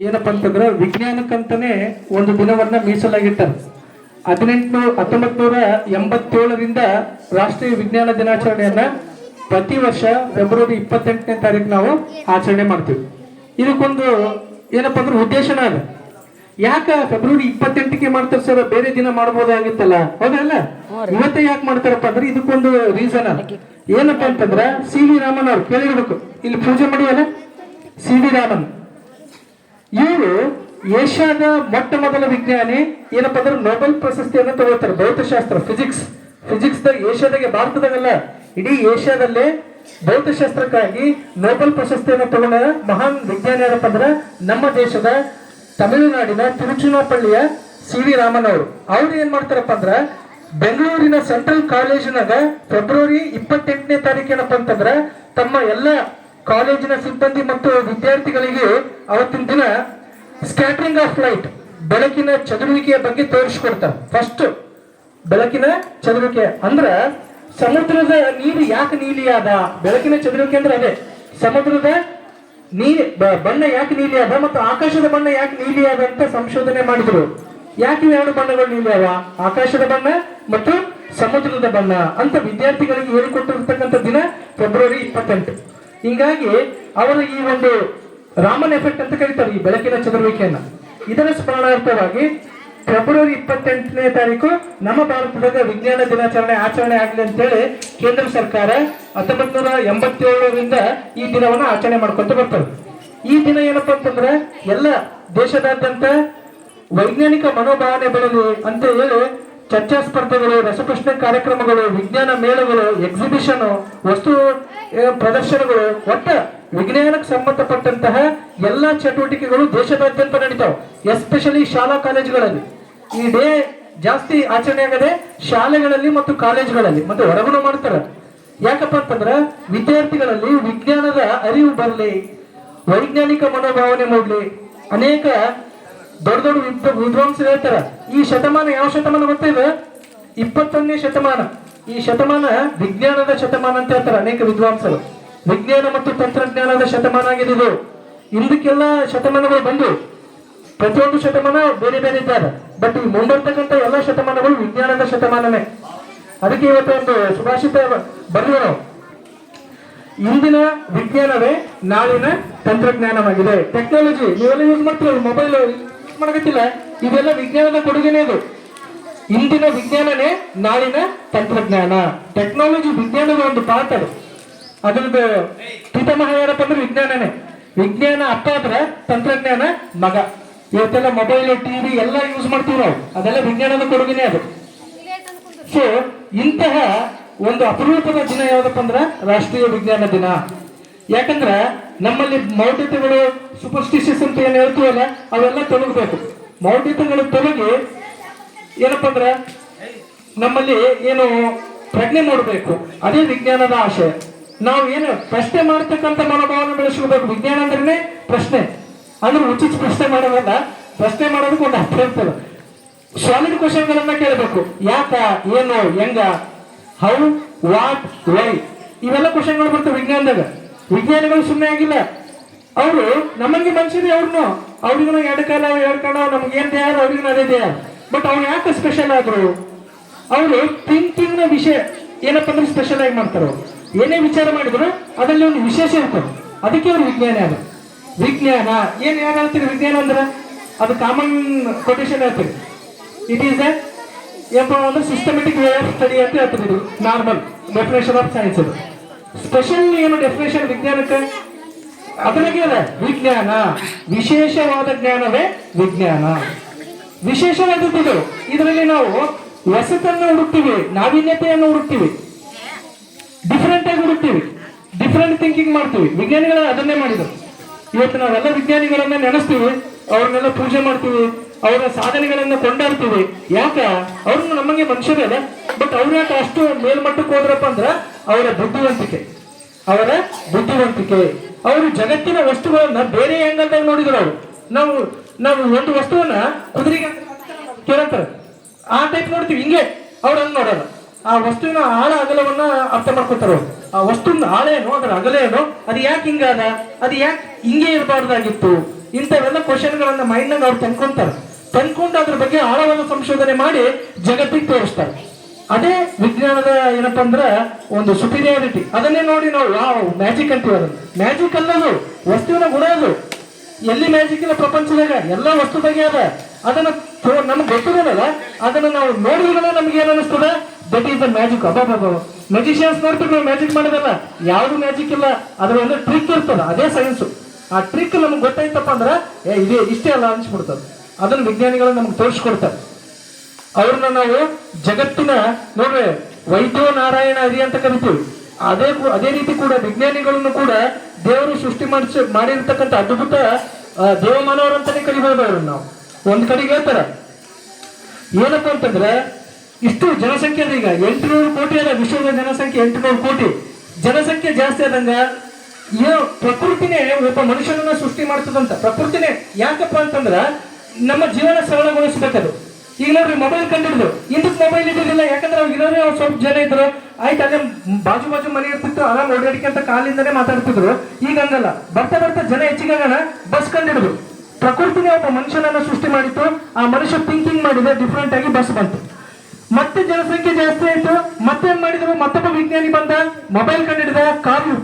ಏನಪ್ಪಾ ಅಂತಂದ್ರೆ ವಿಜ್ಞಾನಕ್ಕಂತಾನೆ ಒಂದು ದಿನವನ್ನ ಮೀಸಲಾಗಿಟ್ಟರು. ಹದಿನೆಂಟು ಹತ್ತೊಂಬತ್ನೂರ ಎಂಬತ್ತೇಳರಿಂದ ರಾಷ್ಟ್ರೀಯ ವಿಜ್ಞಾನ ದಿನಾಚರಣೆಯನ್ನ ಪ್ರತಿ ವರ್ಷ ಫೆಬ್ರವರಿ ಇಪ್ಪತ್ತೆಂಟನೇ ತಾರೀಕು ನಾವು ಆಚರಣೆ ಮಾಡ್ತೀವಿ. ಇದಕ್ಕೊಂದು ಏನಪ್ಪ ಅಂದ್ರೆ ಉದ್ದೇಶನ ಅದ. ಯಾಕ ಫೆಬ್ರವರಿ ಇಪ್ಪತ್ತೆಂಟಕ್ಕೆ ಮಾಡ್ತಾರೆ ಸರ್? ಬೇರೆ ದಿನ ಮಾಡಬಹುದಾಗಿತ್ತಲ್ಲ ಹೌದಲ್ಲ ಇವತ್ತೇ ಯಾಕೆ ಮಾಡ್ತಾರಪ್ಪ ಅಂದ್ರೆ ಇದಕ್ಕೊಂದು ರೀಸನ್ ಅದ. ಏನಪ್ಪಾ ಅಂತಂದ್ರ ಸಿ ವಿ ರಾಮನ್ ಅವ್ರು ಕೇಳಿರ್ಬೇಕು. ಇಲ್ಲಿ ಪೂಜೆ ಮಾಡಿವಲ್ಲ ಸಿ ವಿ ರಾಮನ್. ಇವರು ಏಷ್ಯಾದ ಮೊಟ್ಟ ಮೊದಲ ವಿಜ್ಞಾನಿ, ಏನಪ್ಪ ಅಂದ್ರೆ ನೊಬೆಲ್ ಪ್ರಶಸ್ತಿಯನ್ನು ತಗೋತಾರೆ ಭೌತಶಾಸ್ತ್ರ ಫಿಸಿಕ್ಸ್ ಫಿಸಿಕ್ಸ್ ಏಷ್ಯಾದಾಗೆ, ಭಾರತದಾಗಲ್ಲ, ಇಡೀ ಏಷ್ಯಾದಲ್ಲೇ ಭೌತಶಾಸ್ತ್ರಕ್ಕಾಗಿ ನೊಬೆಲ್ ಪ್ರಶಸ್ತಿಯನ್ನು ತಗೊಂಡ ಮಹಾನ್ ವಿಜ್ಞಾನಿ ಏನಪ್ಪ ಅಂದ್ರೆ ನಮ್ಮ ದೇಶದ ತಮಿಳುನಾಡಿನ ತಿರುಚುನಾಪಳ್ಳಿಯ ಸಿ ವಿ ರಾಮನ್ ಅವರು. ಅವ್ರು ಏನ್ ಮಾಡ್ತಾರಪ್ಪ ಅಂದ್ರ ಬೆಂಗಳೂರಿನ ಸೆಂಟ್ರಲ್ ಕಾಲೇಜಿನಾಗ ಫೆಬ್ರವರಿ ಇಪ್ಪತ್ತೆಂಟನೇ ತಾರೀಕು ಏನಪ್ಪ ಅಂತಂದ್ರ ತಮ್ಮ ಎಲ್ಲ ಕಾಲೇಜಿನ ಸಿಬ್ಬಂದಿ ಮತ್ತು ವಿದ್ಯಾರ್ಥಿಗಳಿಗೆ ಅವತ್ತಿನ ದಿನ ಸ್ಕ್ಯಾಟ್ರಿಂಗ್ ಆಫ್ ಲೈಟ್ ಬೆಳಕಿನ ಚದುರುವಿಕೆಯ ಬಗ್ಗೆ ತೋರಿಸ್ಕೊಡ್ತಾರೆ. ಫಸ್ಟ್ ಬೆಳಕಿನ ಚದುರುವಿಕೆ. ಅಂದ್ರ ಸಮುದ್ರದ ನೀರು ಯಾಕೆ ನೀಲಿ ಆದ ಬೆಳಕಿನ ಚದುರುವಿಕೆ ಅಂದ್ರೆ ಅದೇ. ಸಮುದ್ರದ ನೀರು ಬಣ್ಣ ಯಾಕೆ ನೀಲಿ ಆದ ಮತ್ತು ಆಕಾಶದ ಬಣ್ಣ ಯಾಕೆ ನೀಲಿ ಆದ ಅಂತ ಸಂಶೋಧನೆ ಮಾಡಿದ್ರು. ಯಾಕೆ ಎರಡು ಬಣ್ಣಗಳು ನೀಲಿ ಆಕಾಶದ ಬಣ್ಣ ಮತ್ತು ಸಮುದ್ರದ ಬಣ್ಣ ಅಂತ ವಿದ್ಯಾರ್ಥಿಗಳಿಗೆ ಹೇಳಿಕೊಟ್ಟಿರ್ತಕ್ಕಂಥ ದಿನ ಫೆಬ್ರವರಿ ಇಪ್ಪತ್ತೆಂಟು. ಹಿಂಗಾಗಿ ಅವರು ಈ ಒಂದು ರಾಮನ್ ಎಫೆಕ್ಟ್ ಅಂತ ಕರೀತಾರೆ, ಈ ಬೆಳಕಿನ ಚದುರುವಿಕೆಯನ್ನ. ಇದರ ಸ್ಮರಣಾರ್ಥವಾಗಿ ಫೆಬ್ರವರಿ ಇಪ್ಪತ್ತೆಂಟನೇ ತಾರೀಕು ನಮ್ಮ ಭಾರತದಾಗ ವಿಜ್ಞಾನ ದಿನಾಚರಣೆ ಆಚರಣೆ ಆಗಲಿ ಅಂತೇಳಿ ಕೇಂದ್ರ ಸರ್ಕಾರ ಹತ್ತೊಂಬತ್ ನೂರ ಎಂಬತ್ತೇಳರಿಂದ ಈ ದಿನವನ್ನ ಆಚರಣೆ ಮಾಡ್ಕೊಂತ ಬರ್ತಾರೆ. ಈ ದಿನ ಏನಪ್ಪಾ ಅಂತಂದ್ರೆ ಎಲ್ಲ ದೇಶದಾದ್ಯಂತ ವೈಜ್ಞಾನಿಕ ಮನೋಭಾವನೆ ಬೆಳಲಿ ಅಂತ ಹೇಳಿ ಚರ್ಚಾ ಸ್ಪರ್ಧೆಗಳು, ರಸಪ್ರಶ್ನೆ ಕಾರ್ಯಕ್ರಮಗಳು, ವಿಜ್ಞಾನ ಮೇಳಗಳು ಎಕ್ಸಿಬಿಷನ್ ವಸ್ತು ಪ್ರದರ್ಶನಗಳು, ಒಟ್ಟ ವಿಜ್ಞಾನಕ್ಕೆ ಸಂಬಂಧಪಟ್ಟಂತಹ ಎಲ್ಲಾ ಚಟುವಟಿಕೆಗಳು ದೇಶದಾದ್ಯಂತ ನಡೀತಾವ. ಎಸ್ಪೆಷಲಿ ಶಾಲಾ ಕಾಲೇಜುಗಳಲ್ಲಿ. ಈ ಡೇ ಜಾಸ್ತಿ ಆಚರಣೆ ಆಗದೆ ಶಾಲೆಗಳಲ್ಲಿ ಮತ್ತು ಕಾಲೇಜುಗಳಲ್ಲಿ, ಮತ್ತೆ ಹೊರಗುಣ ಮಾಡ್ತಾರೆ. ಯಾಕಪ್ಪ ಅಂತಂದ್ರ ವಿದ್ಯಾರ್ಥಿಗಳಲ್ಲಿ ವಿಜ್ಞಾನದ ಅರಿವು ಬರಲಿ, ವೈಜ್ಞಾನಿಕ ಮನೋಭಾವನೆ ಮೂಡಲಿ, ಅನೇಕ ದೊಡ್ಡ ದೊಡ್ಡ ವಿದ್ವ ವಿದ್ವಾಂಸರು ಹೇಳ್ತಾರ, ಈ ಶತಮಾನ ಯಾವ ಶತಮಾನ ಗೊತ್ತಿದೆ ಇಪ್ಪತ್ತೊಂದನೇ ಶತಮಾನ. ಈ ಶತಮಾನ ವಿಜ್ಞಾನದ ಶತಮಾನ ಅಂತ ಹೇಳ್ತಾರೆ ಅನೇಕ ವಿದ್ವಾಂಸರು. ವಿಜ್ಞಾನ ಮತ್ತು ತಂತ್ರಜ್ಞಾನದ ಶತಮಾನ ಆಗಿದೆ ಇದು. ಇದಕ್ಕೆಲ್ಲ ಶತಮಾನಗಳು ಬಂದು ಪ್ರತಿಯೊಂದು ಶತಮಾನ ಬೇರೆ ಬೇರೆ ಇದ್ದಾರೆ. ಬಟ್ ಈ ಮುಂಬರ್ತಕ್ಕಂಥ ಎಲ್ಲ ಶತಮಾನಗಳು ವಿಜ್ಞಾನದ ಶತಮಾನನೇ ಅದಕ್ಕೆ ಇವತ್ತು ಒಂದು ಸುಭಾಷಿತ ಬರೆಯುವ ಇಂದಿನ ವಿಜ್ಞಾನವೇ, ನಾಳಿನ ತಂತ್ರಜ್ಞಾನವಾಗಿದೆ. ಟೆಕ್ನಾಲಜಿ ನೀವೆಲ್ಲ ಯೂಸ್ ಮಾಡ್ತೀರಲ್ಲ ಮೊಬೈಲ್ ಯೂಸ್ ಮಾಡಕತ್ತಿಲ್ಲ. ಇದೆಲ್ಲ ವಿಜ್ಞಾನದ ಕೊಡುಗೆನೇ ಅದು. ಇಂದಿನ ವಿಜ್ಞಾನನೇ ನಾಳಿನ ತಂತ್ರಜ್ಞಾನ. ಟೆಕ್ನಾಲಜಿ ವಿಜ್ಞಾನದ ಒಂದು ಪಾಠ ಅದು. ಅದ್ರದ್ದು ಪಿತಾಮಹ ಏನಪ್ಪ ಅಂದ್ರೆ ವಿಜ್ಞಾನನೇ. ವಿಜ್ಞಾನ ಅಪ್ಪ ಆದ್ರೆ ತಂತ್ರಜ್ಞಾನ ಮಗ. ಇವತ್ತೆಲ್ಲ ಮೊಬೈಲ್ ಟಿವಿ ಎಲ್ಲ ಯೂಸ್ ಮಾಡ್ತೀವಿ ನಾವು. ಅದೆಲ್ಲ ವಿಜ್ಞಾನದ ಕೊಡುಗೆನೇ ಅದು. ಸೊ ಇಂತಹ ಒಂದು ಅಪರೂಪದ ದಿನ ಯಾವ್ದಪ್ಪ ಅಂದ್ರೆ ರಾಷ್ಟ್ರೀಯ ವಿಜ್ಞಾನ ದಿನ. ಯಾಕಂದ್ರ ನಮ್ಮಲ್ಲಿ ಮೌಢ್ಯತೆಗಳು ಸೂಪರ್ಸ್ಟಿಷಿಯಸ್ ಅಂತ ಏನ್ ಹೇಳ್ತೀವಲ್ಲ, ಅವೆಲ್ಲ ತೊಲಗಬೇಕು. ಮೌಢ್ಯತೆಗಳು ತೊಲಗಿ ಏನಪ್ಪ ಅಂದ್ರ ನಮ್ಮಲ್ಲಿ ಏನು ಪ್ರಜ್ಞೆ ಮಾಡಬೇಕು, ಅದೇ ವಿಜ್ಞಾನದ ಆಶಯ ನಾವು ಏನು ಪ್ರಶ್ನೆ ಮಾಡ್ತಕ್ಕಂಥ ಮನೋಭಾವನೆ ಬೆಳೆಸ್ಕೋಬೇಕು, ವಿಜ್ಞಾನ ಅಂದ್ರೆ ಪ್ರಶ್ನೆ. ಅಂದ್ರೆ ಉಚಿತ ಪ್ರಶ್ನೆ ಮಾಡೋದಲ್ಲ, ಪ್ರಶ್ನೆ ಮಾಡೋದಕ್ಕೆ ಒಂದು ಅರ್ಥ ಇರ್ತದೆ. ಸಾಲಿಡ್ ಕ್ವಶನ್ಗಳನ್ನ ಕೇಳಬೇಕು, ಯಾಕ, ಏನು, ಹೆಂಗ ಹೌ ವಾಟ್ ವೈ ಇವೆಲ್ಲ ಕ್ವಶನ್ಗಳು ಬರ್ತವೆ ವಿಜ್ಞಾನದಾಗ. ವಿಜ್ಞಾನಿಗಳು ಸುಮ್ಮನೆ ಆಗಿಲ್ಲ. ಅವರು ನಮಗೆ ಮನುಷ್ಯರು ಅವ್ರನ್ನು ಅವ್ರಿಗೂ ಎರಡು ಕಾಲ ಎರಡು ಕಾಲ, ನಮ್ಗೆ ಏನ್ ದೇಹ ಅವ್ರಿಗೂ ಅದೇ ದೇಹ ಬಟ್ ಅವ್ರು ಯಾಕೆ ಸ್ಪೆಷಲ್ ಆದ್ರು? ಅವರು ಥಿಂಕಿಂಗ್ನ ವಿಷಯ, ಏನಪ್ಪ ಅಂದ್ರೆ ಸ್ಪೆಷಲ್ ಆಗಿ ಮಾಡ್ತಾರೆ. ಏನೇ ವಿಚಾರ ಮಾಡಿದ್ರು ಅದರಲ್ಲಿ ಒಂದು ವಿಶೇಷ ಇರ್ತದೆ. ಅದಕ್ಕೆ ಅವ್ರು ವಿಜ್ಞಾನಿ ಅದು ವಿಜ್ಞಾನ, ಏನ್ ಯಾರು ಹೇಳ್ತೀರಿ ವಿಜ್ಞಾನ ಅಂದ್ರೆ? ಅದು ಕಾಮನ್ ಕೊಟೇಶನ್ ಹೇಳ್ತೀರಿ. ಇಟ್ ಈಸ್ ಎ ಏನಪ್ಪ ಅಂದ್ರೆ ಸಿಸ್ಟಮೆಟಿಕ್ ವೇ ಆಫ್ ಸ್ಟಡಿ ಅಂತ ಹೇಳ್ತೀರಿ ನಾರ್ಮಲ್ ಡೆಫಿನೇಷನ್ ಆಫ್ ಸೈನ್ಸ್ ಇದು. ಸ್ಪೆಷಲ್ ಏನು ಡೆಫಿನೇಷನ್ ವಿಜ್ಞಾನಕ್ಕೆ? ಅದರಾಗೆ ಅದ ವಿಜ್ಞಾನ. ವಿಶೇಷವಾದ ಜ್ಞಾನವೇ ವಿಜ್ಞಾನ. ವಿಶೇಷವಾದದ್ದು ಇದು. ಇದರಲ್ಲಿ ನಾವು ಹೊಸತನ್ನು ಹುಡುಕ್ತೀವಿ, ನಾವೀನ್ಯತೆಯನ್ನು ಹುಡುಕ್ತೀವಿ. ಡಿಫರೆಂಟ್ ಆಗಿ ಹುಡುಕ್ತೀವಿ. ಡಿಫರೆಂಟ್ ಥಿಂಕಿಂಗ್ ಮಾಡ್ತೀವಿ. ವಿಜ್ಞಾನಿಗಳು ಅದನ್ನೇ ಮಾಡಿದ್ರು. ಇವತ್ತು ನಾವೆಲ್ಲ ವಿಜ್ಞಾನಿಗಳನ್ನ ನೆನೆಸ್ತೀವಿ. ಅವ್ರನ್ನೆಲ್ಲ ಪೂಜೆ ಮಾಡ್ತೀವಿ. ಅವರ ಸಾಧನೆಗಳನ್ನ ಕೊಂಡಾಡ್ತೀವಿ. ಯಾಕ? ಅವ್ರನ್ನ ನಮಗೆ ಮನುಷ್ಯರೇ ಬಟ್ ಅವ್ರ ಯಾಕೆ ಅಷ್ಟು ಮೇಲ್ಮಟ್ಟಕ್ಕೆ ಹೋದ್ರಪ್ಪ ಅಂದ್ರ ಅವರ ಬುದ್ಧಿವಂತಿಕೆ. ಅವರ ಬುದ್ಧಿವಂತಿಕೆ. ಅವರು ಜಗತ್ತಿನ ವಸ್ತುಗಳನ್ನ ಬೇರೆ ಆಂಗಲ್ದಾಗ ನೋಡಿದ್ರು ಅವರು. ನಾವು ನಾವು ಒಂದು ವಸ್ತುವನ್ನ ಕುದುರೆಗೆ ಕೇಳ್ತಾರೆ ಆ ಟೈಪ್ ನೋಡ್ತೀವಿ, ಹಿಂಗೆ. ಅವ್ರು ಹಂಗೆ ನೋಡೋಣ ಆ ವಸ್ತುವಿನ ಆಳ, ಅಗಲವನ್ನ ಅರ್ಥ ಮಾಡ್ಕೊತಾರ ಆ ವಸ್ತುವಿನ ಅದರ ಅಗಲ ಏನು, ಅದು ಯಾಕೆ ಹಿಂಗಾದ ಅದು ಯಾಕೆ ಹಿಂಗೆ ಇರಬಾರ್ದಾಗಿತ್ತು, ಇಂಥವೆಲ್ಲ ಕ್ವಶನ್ಗಳನ್ನ ಮೈಂಡ್ನಾಗ ಅವ್ರು ತಂದ್ಕೊಂತಾರೆ. ತಂದ್ಕೊಂಡು ಅದ್ರ ಬಗ್ಗೆ ಆಳವಾದ ಸಂಶೋಧನೆ ಮಾಡಿ ಜಗತ್ತಿಗೆ ತೋರಿಸ್ತಾರೆ. ಅದೇ ವಿಜ್ಞಾನದ ಏನಪ್ಪ ಅಂದ್ರೆ ಒಂದು ಸುಪೀರಿಯಾರಿಟಿ ಅದನ್ನೇ ನೋಡಿ ನಾವು ಯಾವ ಮ್ಯಾಜಿಕ್ ಅಂತೀವಿ ಅದನ್ನು. ಮ್ಯಾಜಿಕ್ ಅಲ್ಲದು, ವಸ್ತುವಿನ ಗುಣ ಅದು. ಎಲ್ಲಿ ಮ್ಯಾಜಿಕ್ ಇಲ್ಲ ಪ್ರಪಂಚದಾಗ, ಎಲ್ಲ ವಸ್ತು ಬಗ್ಗೆ ಅದ. ಅದನ್ನ ನಮ್ಗೆ ಗೊತ್ತಿರೋದಲ್ಲ, ಅದನ್ನ ನಾವು ನೋಡಿದ್ರೆ ನಮ್ಗೆ ಏನ್ ಅನಿಸ್ತದ ದಟ್ ಈಸ್ ದ ಮ್ಯಾಜಿಕ್ ಅಬ್ಬಾಬಾಬ ಮೆಜಿಷಿಯನ್ಸ್ ನೋಡ್ತೀವಿ ನಾವು ಮ್ಯಾಜಿಕ್ ಮಾಡೋದಲ್ಲ, ಯಾವ್ದು ಮ್ಯಾಜಿಕ್ ಇಲ್ಲ? ಅದ್ರ ಒಂದು ಟ್ರಿಕ್ ಇರ್ತದ, ಅದೇ ಸೈನ್ಸ್ ಆ ಟ್ರಿಕ್ ನಮ್ಗೆ ಗೊತ್ತಾಯ್ತಪ್ಪ ಅಂದ್ರೆ, ಏ, ಇದೇ, ಇಷ್ಟೇ ಅಲ್ಲ ಅನ್ಸ್ಬಿಡ್ತದೆ ಅದನ್ನ ವಿಜ್ಞಾನಿಗಳು ನಮ್ಗೆ ತೋರಿಸ್ಕೊಡ್ತಾರೆ. ಅವ್ರನ್ನ ನಾವು ಜಗತ್ತಿನ ನೋಡ್ರಿ, ವೈದ್ಯೋ ನಾರಾಯಣ ಹರಿ ಅಂತ ಕರಿತೀವಿ. ಅದೇ ಅದೇ ರೀತಿ ಕೂಡ ವಿಜ್ಞಾನಿಗಳನ್ನು ಕೂಡ ದೇವರು ಸೃಷ್ಟಿ ಮಾಡಿಸ ಮಾಡಿರ್ತಕ್ಕಂಥ ಅದ್ಭುತ ದೇವಮಾನವರಂತಾನೆ ಕರಿಬಹುದು ಅವ್ರನ್ನ ನಾವು. ಒಂದ್ ಕಡೆಗೆ ಹೇಳ್ತಾರ. ಏನಪ್ಪಾ ಅಂತಂದ್ರೆ, ಇಷ್ಟು ಜನಸಂಖ್ಯೆ ಅದ ಈಗ. ಎಂಟುನೂರು ಕೋಟಿ ಅಲ್ಲ, ವಿಶ್ವದ ಜನಸಂಖ್ಯೆ ಎಂಟುನೂರು ಕೋಟಿ. ಜನಸಂಖ್ಯೆ ಜಾಸ್ತಿ ಆದಂಗ ಏನು ಪ್ರಕೃತಿನೇ ಒಬ್ಬ ಮನುಷ್ಯನನ್ನ ಸೃಷ್ಟಿ ಮಾಡ್ತದಂತ. ಪ್ರಕೃತಿನೇ ಯಾಕಪ್ಪ ಅಂತಂದ್ರ, ನಮ್ಮ ಜೀವನ ಸರಳಗೊಳಿಸ್ಬೇಕದು. ಈಗ ನೋಡ್ರಿ ಮೊಬೈಲ್ ಕಂಡಿಡ್ದು. ಇಂದಕ್ಕೆ ಮೊಬೈಲ್ ಇದ್ದಿದ್ದಿಲ್ಲ, ಯಾಕಂದ್ರೆ ಅವ್ರು ಇರೋನೇ ಅವ್ರು ಸ್ವಲ್ಪ ಜನ ಇದ್ರು. ಆಯ್ತು, ಅದೇ ಬಾಜು ಬಾಜು ಮನೆ ಇರ್ತಿತ್ತು ಆರಾಮ್ ಓಡಾಡಿಕೊಂತ ಕಾಲಿಂದನೇ ಮಾತಾಡ್ತಿದ್ರು. ಈಗ ಹಂಗಲ್ಲ. ಬರ್ತಾ ಬರ್ತಾ ಜನ ಹೆಚ್ಚಿಗೆ ಆಗೋಣ ಬಸ್ ಕಂಡಿಡ್ದು. ಪ್ರಕೃತಿನೇ ಒಬ್ಬ ಮನುಷ್ಯನನ್ನ ಸೃಷ್ಟಿ ಮಾಡಿತ್ತು. ಆ ಮನುಷ್ಯ ಥಿಂಕಿಂಗ್ ಮಾಡಿದೆ ಡಿಫ್ರೆಂಟ್ ಆಗಿ ಬಸ್ ಬಂತು. ಮತ್ತೆ ಜನಸಂಖ್ಯೆ ಜಾಸ್ತಿ ಆಯ್ತು. ಮತ್ತೆ ಏನ್ ಮಾಡಿದ್ರು? ಮತ್ತೊಬ್ಬ ವಿಜ್ಞಾನಿ ಬಂದ ಮೊಬೈಲ್ ಕಂಡಿಡಿದ ಕಾರು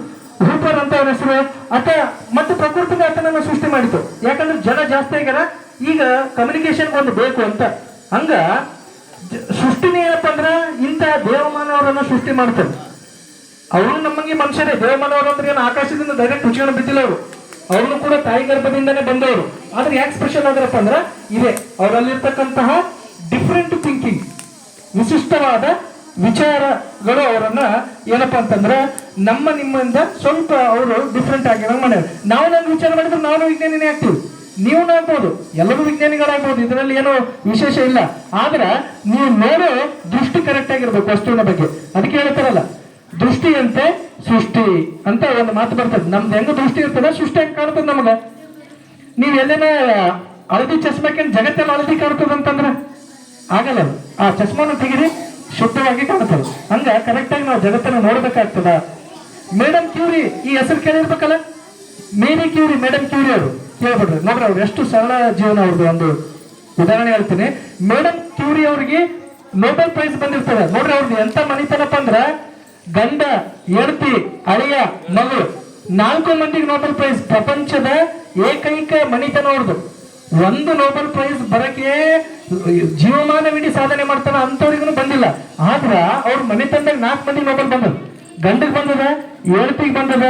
ಹೂಪರ್ ಅಂತ ಅವನ ಹೆಸರು. ಆತ, ಮತ್ತೆ ಪ್ರಕೃತಿನೇ ಆತನನ್ನ ಸೃಷ್ಟಿ ಮಾಡಿತು. ಯಾಕಂದ್ರೆ ಜನ ಜಾಸ್ತಿ ಆಗ್ಯಾರ. ಈಗ ಕಮ್ಯುನಿಕೇಶನ್ ಒಂದು ಬೇಕು ಅಂತ. ಹಂಗ ಸೃಷ್ಟಿನೇ ಏನಪ್ಪ ಅಂದ್ರ ಇಂಥ ದೇವಮಾನವರನ್ನ ಸೃಷ್ಟಿ ಮಾಡ್ತಾರೆ. ಅವರು ನಮಗೆ ಮನುಷ್ಯರೇ, ದೇವಮಾನವರು ಅಂದ್ರೆ ಏನು ಆಕಾಶದಿಂದ ಡೈರೆಕ್ಟ್ ಹುಚ್ಚಿಕೊಂಡು ಬಿದ್ದಿಲ್ಲ ಅವರು. ಅವ್ರನ್ನು ಕೂಡ ತಾಯಿ ಗರ್ಭದಿಂದನೇ ಬಂದವರು. ಆದ್ರೆ ಯಾಕೆ ಸ್ಪೆಷಲ್ ಆದ್ರಪ್ಪ ಅಂದ್ರೆ ಇದೆ, ಅವರಲ್ಲಿರ್ತಕ್ಕಂತಹ ಡಿಫ್ರೆಂಟ್ ಥಿಂಕಿಂಗ್ ವಿಶಿಷ್ಟವಾದ ವಿಚಾರಗಳು ಅವರನ್ನ ಏನಪ್ಪಾ ಅಂತಂದ್ರೆ ನಮ್ಮ ನಿಮ್ಮಿಂದ ಸ್ವಲ್ಪ ಅವರು ಡಿಫ್ರೆಂಟ್ ಆಗಿರೋ ಮಾಡ್ಯಾರ. ನಾವು ನಂಗೆ ವಿಚಾರ ಮಾಡಿದ್ರೆ ನಾವು ವಿಜ್ಞಾನಿನೇ ಆಗ್ತೀವಿ. ನೀವು ನೋಡ್ಬೋದು, ಎಲ್ಲರೂ ವಿಜ್ಞಾನಿಗಳಾಗ್ಬೋದು, ಇದರಲ್ಲಿ ಏನೋ ವಿಶೇಷ ಇಲ್ಲ. ಆದ್ರೆ ನೀವು ನೋಡೋ ದೃಷ್ಟಿ ಕರೆಕ್ಟ್ ಆಗಿರ್ಬೇಕು ವಸ್ತುವಿನ ಬಗ್ಗೆ. ಅದಕ್ಕೆ ಹೇಳ್ತಾರಲ್ಲ ದೃಷ್ಟಿಯಂತೆ ಸೃಷ್ಟಿ ಅಂತ ಒಂದು ಮಾತು ಬರ್ತದೆ. ನಮ್ದು ಹೆಂಗ ದೃಷ್ಟಿ ಇರ್ತದೆ, ಸೃಷ್ಟಿ ಹೆಂಗ್ ಕಾಣ್ತದೆ ನಮಗ? ನೀವ್ ಎಲ್ಲೇನ ಹಳದಿ ಚಸ್ಮಕ್ಕೆ ಜಗತ್ತಲ್ಲಿ ಹಳದಿ ಕಾಣ್ತದ ಅಂತಂದ್ರ? ಆಗಲ್ಲ ಆ ಚಸ್ಮಾನ ತೆಗಿರಿ ಶುದ್ಧವಾಗಿ ಕಾಣ್ತದೆ. ಹಂಗ ಕರೆಕ್ಟಾಗಿ ನಾವು ಜಗತ್ತನ್ನ ನೋಡ್ಬೇಕಾಗ್ತದ. ಮೇಡಮ್ ಕ್ಯೂರಿ, ಈ ಹೆಸರು ಕೇಳಿರ್ಬೇಕಲ್ಲ? ಮೇರಿ ಕ್ಯೂರಿ, ಮೇಡಮ್ ಕ್ಯೂರಿ ಅವರು. ಕೇಳ್ಬಿಡ್ರಿ ನೋಡ್ರಿ, ಅವ್ರು ಎಷ್ಟು ಸರಳ ಜೀವನ ಅವ್ರದ್ದು ಒಂದು ಉದಾಹರಣೆ ಹೇಳ್ತೀನಿ. ಮೇಡಮ್ ಕ್ಯೂರಿ ಅವ್ರಿಗೆ ನೊಬೆಲ್ ಪ್ರೈಸ್ ಬಂದಿರ್ತದೆ. ನೋಡ್ರಿ ಅವ್ರದ್ದು ಎಂತ ಮನಿತನಪ್ಪ ಅಂದ್ರ ಗಂಡ, ಹೆಂಡತಿ, ಅಳಿಯ ಮಗಳು ನಾಲ್ಕು ಮಂದಿಗೆ ನೊಬೆಲ್ ಪ್ರೈಸ್ ಪ್ರಪಂಚದ ಏಕೈಕ ಮನಿತನ ಅವ್ರದ್ದು ಒಂದು ನೊಬೆಲ್ ಪ್ರೈಸ್ ಬರಕ್ಕೆ ಜೀವಮಾನವಿಡೀ ಸಾಧನೆ ಮಾಡ್ತಾನ ಅಂತವ್ರಿಗೂ ಬಂದಿಲ್ಲ. ಆದ್ರ ಅವ್ರ ಮನೆತನದಾಗ ನಾಲ್ಕು ಮಂದಿ ನೊಬೆಲ್ ಬಂದದ. ಗಂಡಗ್ ಬಂದದ, ಹೆಂಡತಿಗೆ ಬಂದದ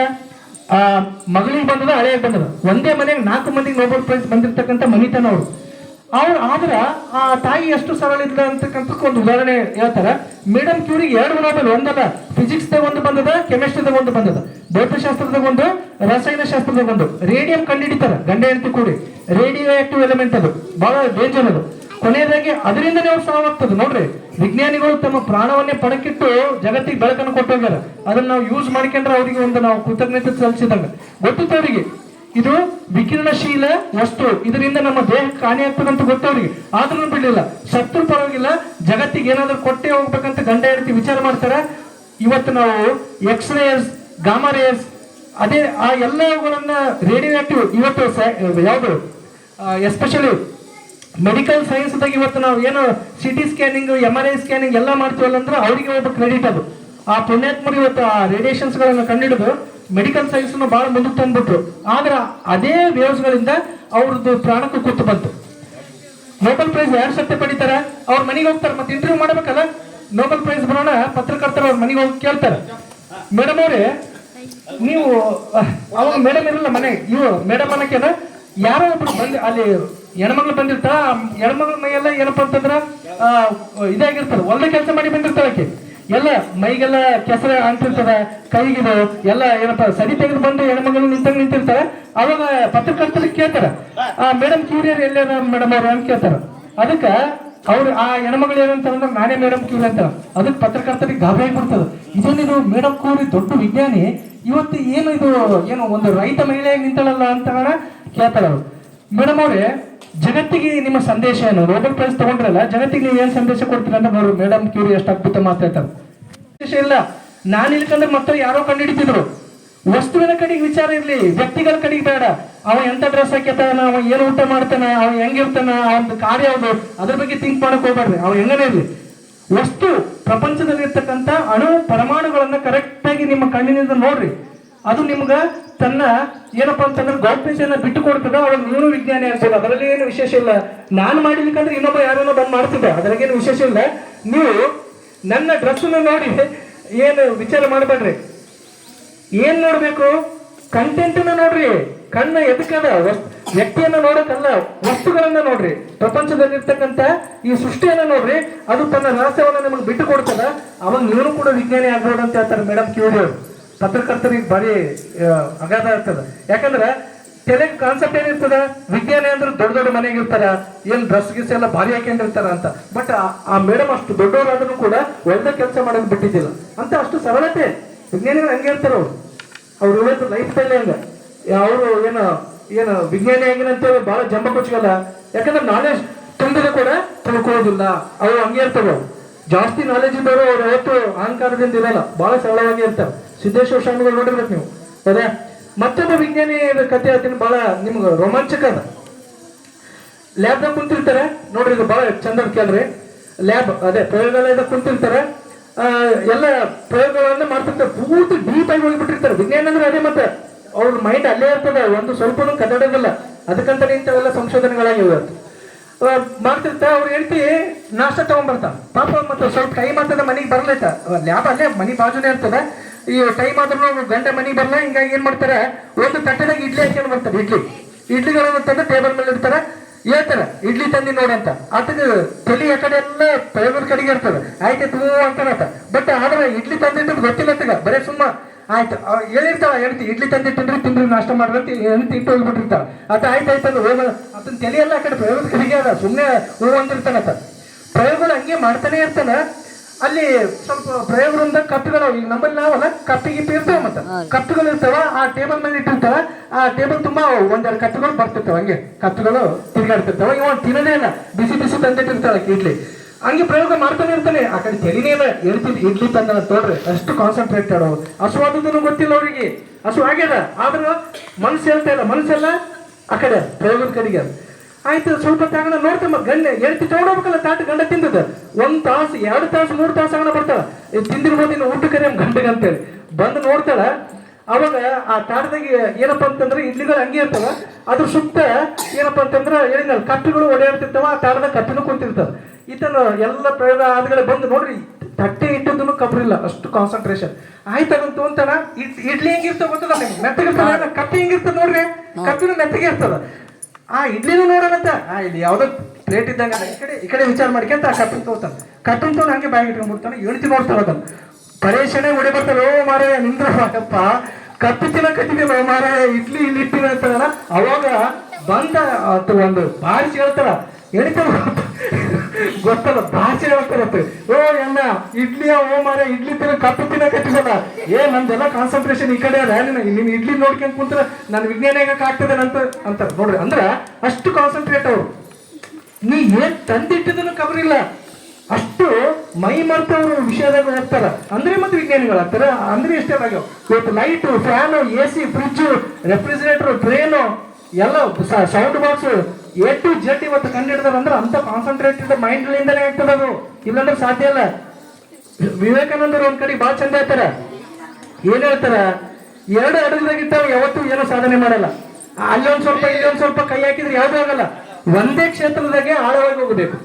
ಆ, ಮಗಳಿಗೆ ಬಂದದ ಹಳೆಯ ಬಂದದ. ಒಂದೇ ಮನೆಗೆ ನಾಲ್ಕು ಮಂದಿಗೆ ನೊಬೆಲ್ ಪ್ರೈಸ್ ಬಂದಿರ್ತಕ್ಕಂಥ ಮನಿತನ ಅವರು ಆದ್ರೆ ಆ ತಾಯಿ ಎಷ್ಟು ಸರಳ ಇದ್ದ ಅಂತಕ್ಕಂಥ ಒಂದು ಉದಾಹರಣೆ ಹೇಳ್ತಾರ. ಮೇಡಮ್ ಕ್ಯೂರಿಗೆ ಎರಡು ನೋಬೆಲ್ ಒಂದಲ್ಲ. ಫಿಸಿಕ್ಸ್ ದಾಗ ಒಂದು ಬಂದದ ಕೆಮಿಸ್ಟ್ರಿದಾಗ ಒಂದು ಬಂದದ. ಭೌತಶಾಸ್ತ್ರದಾಗ ಒಂದು ರಸಾಯನ ಶಾಸ್ತ್ರದಾಗ ಒಂದು. ರೇಡಿಯಂ ಕಂಡುಹಿಡಿತಾರ ಗಂಡ ಹೆಂಡತಿ ಕೂಡಿ. ರೇಡಿಯೋ ಆಕ್ಟಿವ್ ಎಲಿಮೆಂಟ್ ಅದು. ಬಹಳ ಡೇಂಜರ್ ಅದು. ಕೊನೆಯದಾಗಿ ಅದರಿಂದನೇ ಅವ್ರು ಸಾವಾಗ್ತದೆ ನೋಡ್ರಿ, ವಿಜ್ಞಾನಿಗಳು ತಮ್ಮ ಪ್ರಾಣವನ್ನೇ ಪಣಕ್ಕಿಟ್ಟು ಜಗತ್ತಿಗೆ ಬೆಳಕನ್ನು ಕೊಟ್ಟೋಗ್ಯಾರ. ಅದನ್ನ ನಾವು ಯೂಸ್ ಮಾಡ್ಕೊಂಡ್ರೆ ಅವರಿಗೆ ಒಂದು ನಾವು ಕೃತಜ್ಞತೆ ಸಲ್ಲಿಸಿದಂಗ. ಗೊತ್ತಿತ್ತು ಅವರಿಗೆ ಇದು ವಿಕಿರಣಶೀಲ ವಸ್ತು. ಇದರಿಂದ ನಮ್ಮ ದೇಹಕ್ಕೆ ಹಾನಿ ಆಗ್ತದೆ ಅಂತ ಗೊತ್ತವ್ರಿಗೆ ಆದ್ರೂ ಬಿಡ್ಲಿಲ್ಲ. ಶತ್ರು ಪರವಾಗಿಲ್ಲ. ಜಗತ್ತಿಗೆ ಏನಾದ್ರೂ ಕೊಟ್ಟೆ ಹೋಗ್ಬೇಕಂತ ಗಂಡ ಹೆಂಡತಿ ವಿಚಾರ ಮಾಡ್ತಾರೆ. ಇವತ್ತು ನಾವು ಎಕ್ಸ್ ರೇಸ್ ಗಾಮಾ ರೇಸ್ ಅದೇ ಆ ಎಲ್ಲವುಗಳನ್ನ ರೇಡಿಯೋ ಆಕ್ಟಿವ್ ಇವತ್ತು ಯಾವುದು? ಎಸ್ಪೆಷಲಿ ಮೆಡಿಕಲ್ ಸೈನ್ಸ್ದಾಗ ಇವತ್ತು ನಾವು ಏನು C T scanning M R I scanning ಎಲ್ಲ ಮಾಡ್ತೀವಲ್ಲ ಅಂದ್ರೆ ಅವರಿಗೆ ಒಬ್ಬ ಕ್ರೆಡಿಟ್ ಅದು. ಆ ಪುಣ್ಯಾತ್ಮರು ಇವತ್ತು ಆ ರೇಡಿಯೇಷನ್ಸ್ ಕಂಡು ಕಂಡಿಡಿದು ಮೆಡಿಕಲ್ ಸೈನ್ಸ್ ಬಹಳ ಮುಂದಕ್ಕೆ ತಂದ್ಬಿಟ್ರು. ಆದ್ರೆ ಅದೇ ವೇವ್ಸ್ ಗಳಿಂದ ಅವ್ರದ್ದು ಪ್ರಾಣಕ್ಕೂ ಕೂತು ಬಂತು. ನೋಬೆಲ್ ಪ್ರೈಸ್ ಯಾರು ಸತ್ಯ ಪಡಿತಾರೆ? ಅವ್ರ ಮನೆಗೆ ಹೋಗ್ತಾರೆ. ಮತ್ತೆ ಇಂಟರ್ವ್ಯೂ ಮಾಡಬೇಕಲ್ಲ? ನೋಬೆಲ್ ಪ್ರೈಸ್ ಬರೋಣ, ಪತ್ರಕರ್ತರು ಅವ್ರ ಮನೆಗೆ ಹೋಗಿ ಕೇಳ್ತಾರೆ. ಮೇಡಮ್ ಅವರೇ, ನೀವು ಅವಾಗ ಮೇಡಮ್ ಇರಲ್ಲ ಮನೆ ಇವು ಮೇಡಮ್ ಅನ್ನಕ್ಕೇನ ಯಾರೋ ಒಬ್ರು ಬಂದು ಅಲ್ಲಿ ಹೆಣ್ಮಕ್ಳು ಬಂದಿರ್ತಾರ ಹೆಣ್ಮಗಳ ಮೈಯೆಲ್ಲ ಏನಪ್ಪ ಅಂತಂದ್ರ ಆ, ಇದಾಗಿರ್ತಾರೆ ಒಳ್ಳೆ ಕೆಲಸ ಮಾಡಿ ಬಂದಿರ್ತಾರೆ ಆಕೆ. ಎಲ್ಲ ಮೈಗೆಲ್ಲ ಕೆಸರ ಅಂತಿರ್ತದ ಕೈಗಿದು ಎಲ್ಲ ಏನಪ್ಪ ಸರಿ ತೆಗೆದು ಬಂದು ಹೆಣ್ಮಗಳು ನಿಂತಂಗ್ ನಿಂತಿರ್ತಾರ ಅವಾಗ ಪತ್ರಕರ್ತರು ಕೇಳ್ತಾರ. ಆ ಮೇಡಮ್ ಕ್ಯೂರಿಯರ್ ಎಲ್ಲಾರ ಮೇಡಮ್ ಅವ್ರು ಅಂತ ಕೇಳ್ತಾರ. ಅದಕ್ಕ ಅವ್ರು ಆ ಹೆಣ್ಮಗಳು ಏನಂತಾರ ಅಂದ್ರೆ ನಾನೇ ಮೇಡಮ್ ಕ್ಯೂರಿ ಅಂತಾರ ಅದಕ್ಕೆ ಪತ್ರಕರ್ತರಿಗೆ ಗಾಬರಿ ಆಗ್ಬಿಡ್ತದ. ಇದೇನಿದು ಮೇಡಮ್ ಕೂರಿ ದೊಡ್ಡ ವಿಜ್ಞಾನಿ. ಇವತ್ತು ಏನು ಇದು ಏನು ಒಂದು ರೈತ ಮಹಿಳೆಯಾಗಿ ನಿಂತಳಲ್ಲ ಅಂತ ಕೇಳ್ತಾರ ಅವ್ರು. ಮೇಡಮ್ ಅವ್ರೆ ಜಗತ್ತಿಗೆ ನಿಮ್ಮ ಸಂದೇಶ ಏನು ನೋಬೆಲ್ ಪ್ರೈಸ್ ತಗೊಂಡ್ರಲ್ಲ, ಜಗತ್ತಿಗೆ ನೀವು ಏನು ಸಂದೇಶ ಕೊಡ್ತೀರ ಅಂತ ನೋಡ್ರಿ ಮೇಡಮ್ ಕ್ಯೂರಿ ಎಷ್ಟು ಅದ್ಭುತ ಮಾತಾಡ್ತಾರೆ ಸಂದೇಶ ಇಲ್ಲ. ನಾನು ಇಲ್ಕಂದ್ರೆ ಮತ್ತೆ ಯಾರೋ ಕಂಡುಹಿಡಿತಿದ್ರು. ವಸ್ತುವಿನ ಕಡೆಗೆ ವಿಚಾರ ಇರಲಿ, ವ್ಯಕ್ತಿಗಳ ಕಡೆಗೆ ಬೇಡ. ಅವ ಎಂತ ಡ್ರೆಸ್ ಹಾಕ್ಯತಾನ, ಅವ ಏನು ಊಟ ಮಾಡ್ತಾನೆ, ಅವ ಹೆಂಗಿರ್ತಾನ ಅವನ ಕಾರ್ಯ ಯಾವುದು, ಅದ್ರ ಬಗ್ಗೆ ಥಿಂಕ್ ಮಾಡಕ್ ಹೋಗ್ಬೇಡ್ರಿ ಅವ ಹೆಂಗನೇ ಇರಲಿ. ವಸ್ತು ಪ್ರಪಂಚದಲ್ಲಿ ಇರ್ತಕ್ಕಂಥ ಅಣು ಪರಮಾಣುಗಳನ್ನ ಕರೆಕ್ಟಾಗಿ ನಿಮ್ಮ ಕಣ್ಣಿನಿಂದ ನೋಡ್ರಿ. ಅದು ನಿಮ್ಗ ತನ್ನ ಏನಪ್ಪಾ ಅಂತಂದ್ರೆ ಗೌಪ್ಯತೆಯನ್ನು ಬಿಟ್ಟು ಕೊಡ್ತದ, ಅವಾಗ ನೀನು ವಿಜ್ಞಾನಿ ಆಗ್ತದ ಅದರಲ್ಲಿ ಏನು ವಿಶೇಷ ಇಲ್ಲ. ನಾನು ಮಾಡಿಲಿಕ್ಕಂದ್ರೆ ಇನ್ನೊಬ್ಬ ಯಾರನ್ನ ಬಂದ್ ಮಾಡ್ತಿದ್ದೆ. ಅದ್ರಾಗೇನು ವಿಶೇಷ ಇಲ್ಲ. ನೀವು ನನ್ನ ಡ್ರೆಸ್ ನೋಡಿ ಏನು ವಿಚಾರ ಮಾಡಬೇಡ್ರಿ. ಏನ್ ನೋಡ್ಬೇಕು? ಕಂಟೆಂಟ್ ನೋಡ್ರಿ. ಕಣ್ಣ ಎದಕ್ಕದ ವ್ಯಕ್ತಿಯನ್ನ ನೋಡಕ್ಕಲ್ಲ ವಸ್ತುಗಳನ್ನ ನೋಡ್ರಿ. ಪ್ರಪಂಚದಲ್ಲಿರ್ತಕ್ಕಂಥ ಈ ಸೃಷ್ಟಿಯನ್ನ ನೋಡ್ರಿ. ಅದು ತನ್ನ ರಹಸ್ಯವನ್ನ ನಿಮಗೆ ಬಿಟ್ಟು ಕೊಡ್ತದ. ಅವಾಗ ನೀನು ಕೂಡ ವಿಜ್ಞಾನಿ ಆಗ್ಬೋದು ಅಂತ ಹೇಳ್ತಾರೆ ಮೇಡಮ್ ಕಿವಿಯವರು ಪತ್ರಕರ್ತರಿಗೆ ಭಾರಿ ಅಗಾಧ ಇರ್ತದ. ಯಾಕಂದ್ರೆ ತಲೆ ಕಾನ್ಸೆಪ್ಟ್ ಏನಿರ್ತದೆ? ವಿಜ್ಞಾನಿ ಅಂದ್ರೆ ದೊಡ್ಡ ದೊಡ್ಡ ಮನೆಗೆ ಇರ್ತಾರ. ಏನ್ ಡ್ರೆಸ್ ಗಿಸ್ ಎಲ್ಲ ಭಾರಿ ಹಾಕೊಂಡಿರ್ತಾರ ಅಂತ. ಬಟ್ ಆ ಮೇಡಮ್ ಅಷ್ಟು ದೊಡ್ಡವರಾದ್ರೂ ಕೂಡ ಒಳ್ಳೆ ಕೆಲಸ ಮಾಡೋದು ಬಿಟ್ಟಿದ್ದಿಲ್ಲ. ಅಂತ ಅಷ್ಟು ಸರಳತೆ. ವಿಜ್ಞಾನಿಗಳು ಹಂಗೆ ಇರ್ತಾರೆ ಅವ್ರು. ಅವ್ರು ಇವತ್ತು ಲೈಫ್ ಸ್ಟೈಲ್ ಹಂಗ ಅವರು ಏನು ಏನು ವಿಜ್ಞಾನಿ ಆಗಿನಂತೇಳಿ ಬಹಳ ಜಂಬ ಕೊಚ್ಚಲ್ಲ ಯಾಕಂದ್ರೆ ನಾಲೆಜ್ ತುಂಬಿದ ಕೂಡ ತಿಳ್ಕೊಳ್ಳೋದಿಲ್ಲ. ಅವ್ರು ಹಂಗೆ ಇರ್ತಾರೆ. ಜಾಸ್ತಿ ನಾಲೆಜ್ ಇದ್ದವರು ಅವ್ರು ಯಾವತ್ತು ಅಹಂಕಾರದಿಂದ ಇರಲ್ಲ. ಬಹಳ ಸರಳವಾಗಿ ಇರ್ತಾರೆ. ಸಿದ್ದೇಶ್ವರ ಸ್ವಾಮಿಗಳು ನೋಡಿರ್ಬೇಕು ನೀವು. ಹೌದಾ ಮತ್ತೊಬ್ಬ ವಿಜ್ಞಾನಿ ಕಥೆ ಹೇಳ್ತೀನಿ, ಬಹಳ ನಿಮ್ಗೆ ರೋಮಾಂಚಕ ಅದ. ಲ್ಯಾಬ್ದಾಗ ಕುಂತಿರ್ತಾರೆ, ನೋಡ್ರಿ ಇದು ಬಹಳ ಚಂದ ಕೇಳ್ರಿ. ಲ್ಯಾಬ್ ಅದೇ ಪ್ರಯೋಗಾಲಯದಾಗ ಕುಂತಿರ್ತಾರೆ. ಎಲ್ಲ ಪ್ರಯೋಗಗಳನ್ನ ಮಾಡ್ತಿರ್ತಾರೆ, ಪೂರ್ತಿ ಡೀಪ್ ಆಗಿ ಹೋಗ್ಬಿಟ್ಟಿರ್ತಾರೆ. ವಿಜ್ಞಾನ ಅಂದ್ರೆ ಅದೇ ಮತ್ತೆ, ಅವ್ರ ಮೈಂಡ್ ಅಲ್ಲೇ ಇರ್ತದೆ, ಒಂದು ಸ್ವಲ್ಪನೂ ಕನ್ನಡದಲ್ಲ ಅದಕ್ಕಂತ ಇಂಥವೆಲ್ಲ ಸಂಶೋಧನೆಗಳಾಗಿವೆ ಮಾಡ್ತಿರ್ತಾರೆ, ಅವ್ರು ಹೇಳ್ತಿ ನಾಷ್ಟ ತಗೊಂಡ್ಬರ್ತಾರ ಪಾಪ ಮತ್ತೆ ಸ್ವಲ್ಪ ಟೈಮ್ ಆಗ್ತದೆ, ಮನೆಗೆ ಬರ್ಲೈತ ಲ್ಯಾಬ್ ಅಲ್ಲೇ, ಮನೆ ಬಾಜುನೇ ಇರ್ತದೆ. ಈ ಟೈಮ್ ಆದ್ರೂ ಗಂಟೆ ಮನೆಗೆ ಬರಲ್ಲ ಹಿಂಗಾಗಿ ಏನ್ ಮಾಡ್ತಾರೆ? ಒಂದು ತಟ್ಟೆದಾಗ ಇಡ್ಲಿ ಹಾಕ್ಯಂಡ್ ಬರ್ತಾರೆ ಇಡ್ಲಿ. ಇಡ್ಲಿಗಳನ್ನು ತಂದು ಟೇಬಲ್ ಮೇಲೆ ಇರ್ತಾರೆ ಹೇಳ್ತಾರೆ, ಇಡ್ಲಿ ತಂದಿ ನೋಡಂತ. ಅದಕ್ಕೆ ತಲೆ ಆ ಕಡೆ ಎಲ್ಲ ಪ್ರಯೋಗದ ಕಡೆಗೆ ಇರ್ತದೆ. ಆಯ್ತು ತೂ ಅಂತಾನತ. ಬಟ್ ಆದ್ರೆ ಇಡ್ಲಿ ತಂದಿಟ್ಟು ಗೊತ್ತಿಲ್ಲ ತಗ ಬರೇ ಸುಮ್ಮ, ಆಯ್ತು ಹೇಳಿರ್ತಾವ ಹೇಳ್ತಿ. ಇಡ್ಲಿ ತಂದಿಟ್ಟು ತಿಂದ್ರಿ, ನಾಷ್ಟ ಮಾಡ್ರಿ ಅಂತ ಎಂತ ಇಟ್ಟು ಹೋಗ್ಬಿಟ್ಟಿರ್ತಾವ ಆತ, ಆಯ್ತು ಆಯ್ತು ಅಂದ್ರೆ ಹೋಗ. ಅದನ್ನ ತಲೆ ಎಲ್ಲ ಆ ಕಡೆ ಪ್ರಯೋಗದ ಕಡೆಗೆ ಅದ. ಸುಮ್ಮನೆ ಹೂ ಅಂದಿರ್ತಾನತ. ಪ್ರಯೋಗಗಳು ಹಂಗೆ ಮಾಡ್ತಾನೆ ಇರ್ತಾನ. ಅಲ್ಲಿ ಸ್ವಲ್ಪ ಪ್ರಯೋಗದಿಂದ ಕಪ್ಪುಗಳು ಈಗ ನಮ್ಮಲ್ಲಿ ನಾವಲ್ಲ ಕಪ್ಪಿ ಗಿಪ್ಪಿ ಇರ್ತಾವ ಮತ್ತೆ. ಕಪ್ಪುಗಳು ಇರ್ತಾವ ಆ ಟೇಬಲ್ ಮೇಲೆ ಇಟ್ಟಿರ್ತಾವ. ಆ ಟೇಬಲ್ ತುಂಬಾ ಒಂದೆರಡು ಕಪ್ಪುಗಳು ಬರ್ತಿರ್ತಾವ ಹಂಗೆ. ಕಪ್ಪುಗಳು ತಿರುಗಾಡ್ತಿರ್ತಾವ. ಇವ ತಿನ್ನದೇ ಇಲ್ಲ. ಬಿಸಿ ಬಿಸಿ ತಂದಿಟ್ಟಿರ್ತಾಳ ಇಡ್ಲಿ. ಹಂಗೆ ಪ್ರಯೋಗ ಮಾಡ್ತಾನೆ ಇರ್ತಾನೆ. ಆ ಕಡೆ ತೆಲಿನೇ ಇಲ್ಲ. ಹೇಳ್ತಿದ್ ಇಡ್ಲಿ ತಂದ ತೋಡ್ರಿ. ಅಷ್ಟು ಕಾನ್ಸಂಟ್ರೇಟೆಡ್ ಅವ್ರು ಹಸುವಾದದನ್ನು ಗೊತ್ತಿಲ್ಲ ಅವ್ರಿಗೆ ಹಸು ಆಗ್ಯದ. ಆದ್ರೂ ಮನ್ಸು ಹೇಳ್ತಾ ಇಲ್ಲ. ಮನ್ಸೆಲ್ಲ ಆ ಕಡೆ ಪ್ರಯೋಗದ ಕಡೆಗೆ. ಆಯ್ತು ಸ್ವಲ್ಪ ತಾಗಣ ನೋಡ್ತಮ್ಮ ಗಂಡ ಹೇಳ್ತಿ ತಗೊಂಡೋಗ್ಬೇಕಲ್ಲ ತಾಟ ಗಂಡ ತಿಂದದ ಒಂದ್ ತಾಸು ಎರಡು ತಾಸು ಮೂರು ತಾಸು ಆಗಣ ಬರ್ತಾಳ ತಿಂದಿರ್ಬೋದು ಇನ್ನು ಊಟಕ್ಕೆ ಗಂಡಗೆ ಅಂತೇಳಿ. ಬಂದು ನೋಡ್ತಾಳ ಅವಾಗ ಆ ತಾಟದಾಗ ಏನಪ್ಪಾ ಅಂತಂದ್ರೆ ಇಡ್ಲಿಗಳು ಹಂಗೆ ಇರ್ತಾವ. ಅದ್ರ ಸುತ್ತ ಏನಪ್ಪಾ ಅಂತಂದ್ರೆ ಹೇಳಿದ್ನಲ್ಲ ಕಟ್ಟುಗಳು ಓಡಾಡ್ತಿರ್ತಾವ ಆ ತಾಟದಾಗ ಕಪ್ಪಿನೂ ಕುಂತಿರ್ತಾವ. ಈತನ ಎಲ್ಲ ಪ್ರಯೋಗ ಆದ್ಮೇಲೆ ಬಂದು ನೋಡ್ರಿ ತಟ್ಟೆ ಇಟ್ಟದನ್ನು ಕಬ್ರಿಲ್ಲ ಅಷ್ಟು ಕಾನ್ಸಂಟ್ರೇಷನ್ ಆಯ್ತು ಅದನ್ನ ತೊಗೊಂತಾನ ಇಡ್ ಇಡ್ಲಿ ಹೆಂಗಿರ್ತಾವ ಗೊತ್ತದ ನಿಮ್ಗೆ? ಮೆತ್ತಗಿರ್ತದ ಕಪ್ಪಿ ಹೆಂಗಿರ್ತದ ನೋಡ್ರಿ? ಕಪ್ಪಿನೂ ಮೆತ್ತಗೆ ಇರ್ತದ. ಆ, ಇಡ್ಲಿನೂ ನೋಡೋಣಂತ ಆ, ಇಲ್ಲಿ ಯಾವುದೋ ಪ್ಲೇಟ್ ಇದ್ದಂಗೆ. ಈ ಕಡೆ ಈ ಕಡೆ ವಿಚಾರ ಮಾಡ್ಕೊಂತ ಆ ಕಟ್ಟನ್ ತಗೋತಾನೆ ಕಟ್ಟನ್ ತಗೊಂಡು ಹಂಗೆ ಬ್ಯಾಗ್ ಇಟ್ಕೊಂಡ್ಬಿಡ್ತಾನೆ ಹೇಳ್ತಿ ನೋಡ್ತಾರ ಅದನ್ನು ಪರೇಶನೇ ಹೊಡಿ ಬರ್ತಾರೆ ಓ, ಮಾರೇ ನಿಂದ್ರ ಅಪ್ಪ ಕಪ್ಪಿ ಓ, ಮಾರೇ, ಇಡ್ಲಿ ಇಲ್ಲಿ ಇಟ್ಟಿನ ಅಂತಾರಲ್ಲ. ಅವಾಗ ಬಂದ ಅದು ಒಂದು ಬಾರಿಸಿ ಹೇಳ್ತಾರ. ಎಣಿತಾರ ಗೊತ್ತಲ್ಲ ಭಾಷೆ ಹೇಳ್ತಾರತ್ತೆ ಓ ಅಣ್ಣ ಇಡ್ಲಿ, ಓ ಮಾರ ಇಡ್ಲಿ ತಿನ್ನ, ಕಪ್ಪು ತಿನ್ನಕತ್ತಿದಲ್ಲ ಏ ನಂದೆಲ್ಲ ಕಾನ್ಸಂಟ್ರೇಷನ್ ಈ ಕಡೆ ಅದ ನಿನ್ನ ಇಡ್ಲಿ ನೋಡ್ಕೊಂಡ್ ಕುಂತ್ರ ನನ್ನ ವಿಜ್ಞಾನ ಹೇಗಕ್ಕೆ ಆಗ್ತದೆ ಅಂತ ಅಂತಾರ. ನೋಡ್ರಿ, ಅಂದ್ರ ಅಷ್ಟು ಕಾನ್ಸಂಟ್ರೇಟ್ ಅವ್ರು. ನೀ ಏನ್ ತಂದಿಟ್ಟಿದ್ದನ್ನು ಕಬರಿಲ್ಲ ಅಷ್ಟು ಮೈ ಮರ್ತವ್ರು ವಿಷಯದಾಗ ಹೋಗ್ತಾರ. ಅಂದ್ರೆ ಮತ್ತೆ ವಿಜ್ಞಾನಿಗಳಾಗ್ತಾರ ಅಂದ್ರೆ ಎಷ್ಟೇ ಆಗ್ಯಾವ ಇವತ್ತು light fan A C fridge refrigerator train ಎಲ್ಲ ಸೌಂಡ್ ಬಾಕ್ಸ್ ಎ ಟು ಇವತ್ತು ಕಂಡಿಡ್ದಾರ ಅಂದ್ರೆ ಅಂತ ಕಾನ್ಸಂಟ್ರೇಟೆಡ್ ಮೈಂಡ್ಲಿಂದನೇ ಆಗ್ತದೆ ಅದು. ಇಲ್ಲಾಂದ್ರೆ ಸಾಧ್ಯ ಇಲ್ಲ. ವಿವೇಕಾನಂದರು ಒಂದ್ ಕಡೆ ಭಾಳ ಚಂದ ಹೇಳ್ತಾರೆ. ಏನ್ ಹೇಳ್ತಾರ? ಎರಡು ಅಡಗದಾಗಿರ್ತಾವ ಯಾವತ್ತೂ ಏನೋ ಸಾಧನೆ ಮಾಡಲ್ಲ. ಅಲ್ಲೊಂದ್ ಸ್ವಲ್ಪ ಇಲ್ಲೊಂದ್ ಸ್ವಲ್ಪ ಕೈ ಹಾಕಿದ್ರೆ ಯಾವ್ದು ಆಗಲ್ಲ. ಒಂದೇ ಕ್ಷೇತ್ರದಾಗೆ ಆಳವಾಗಿ ಹೋಗಬೇಕು.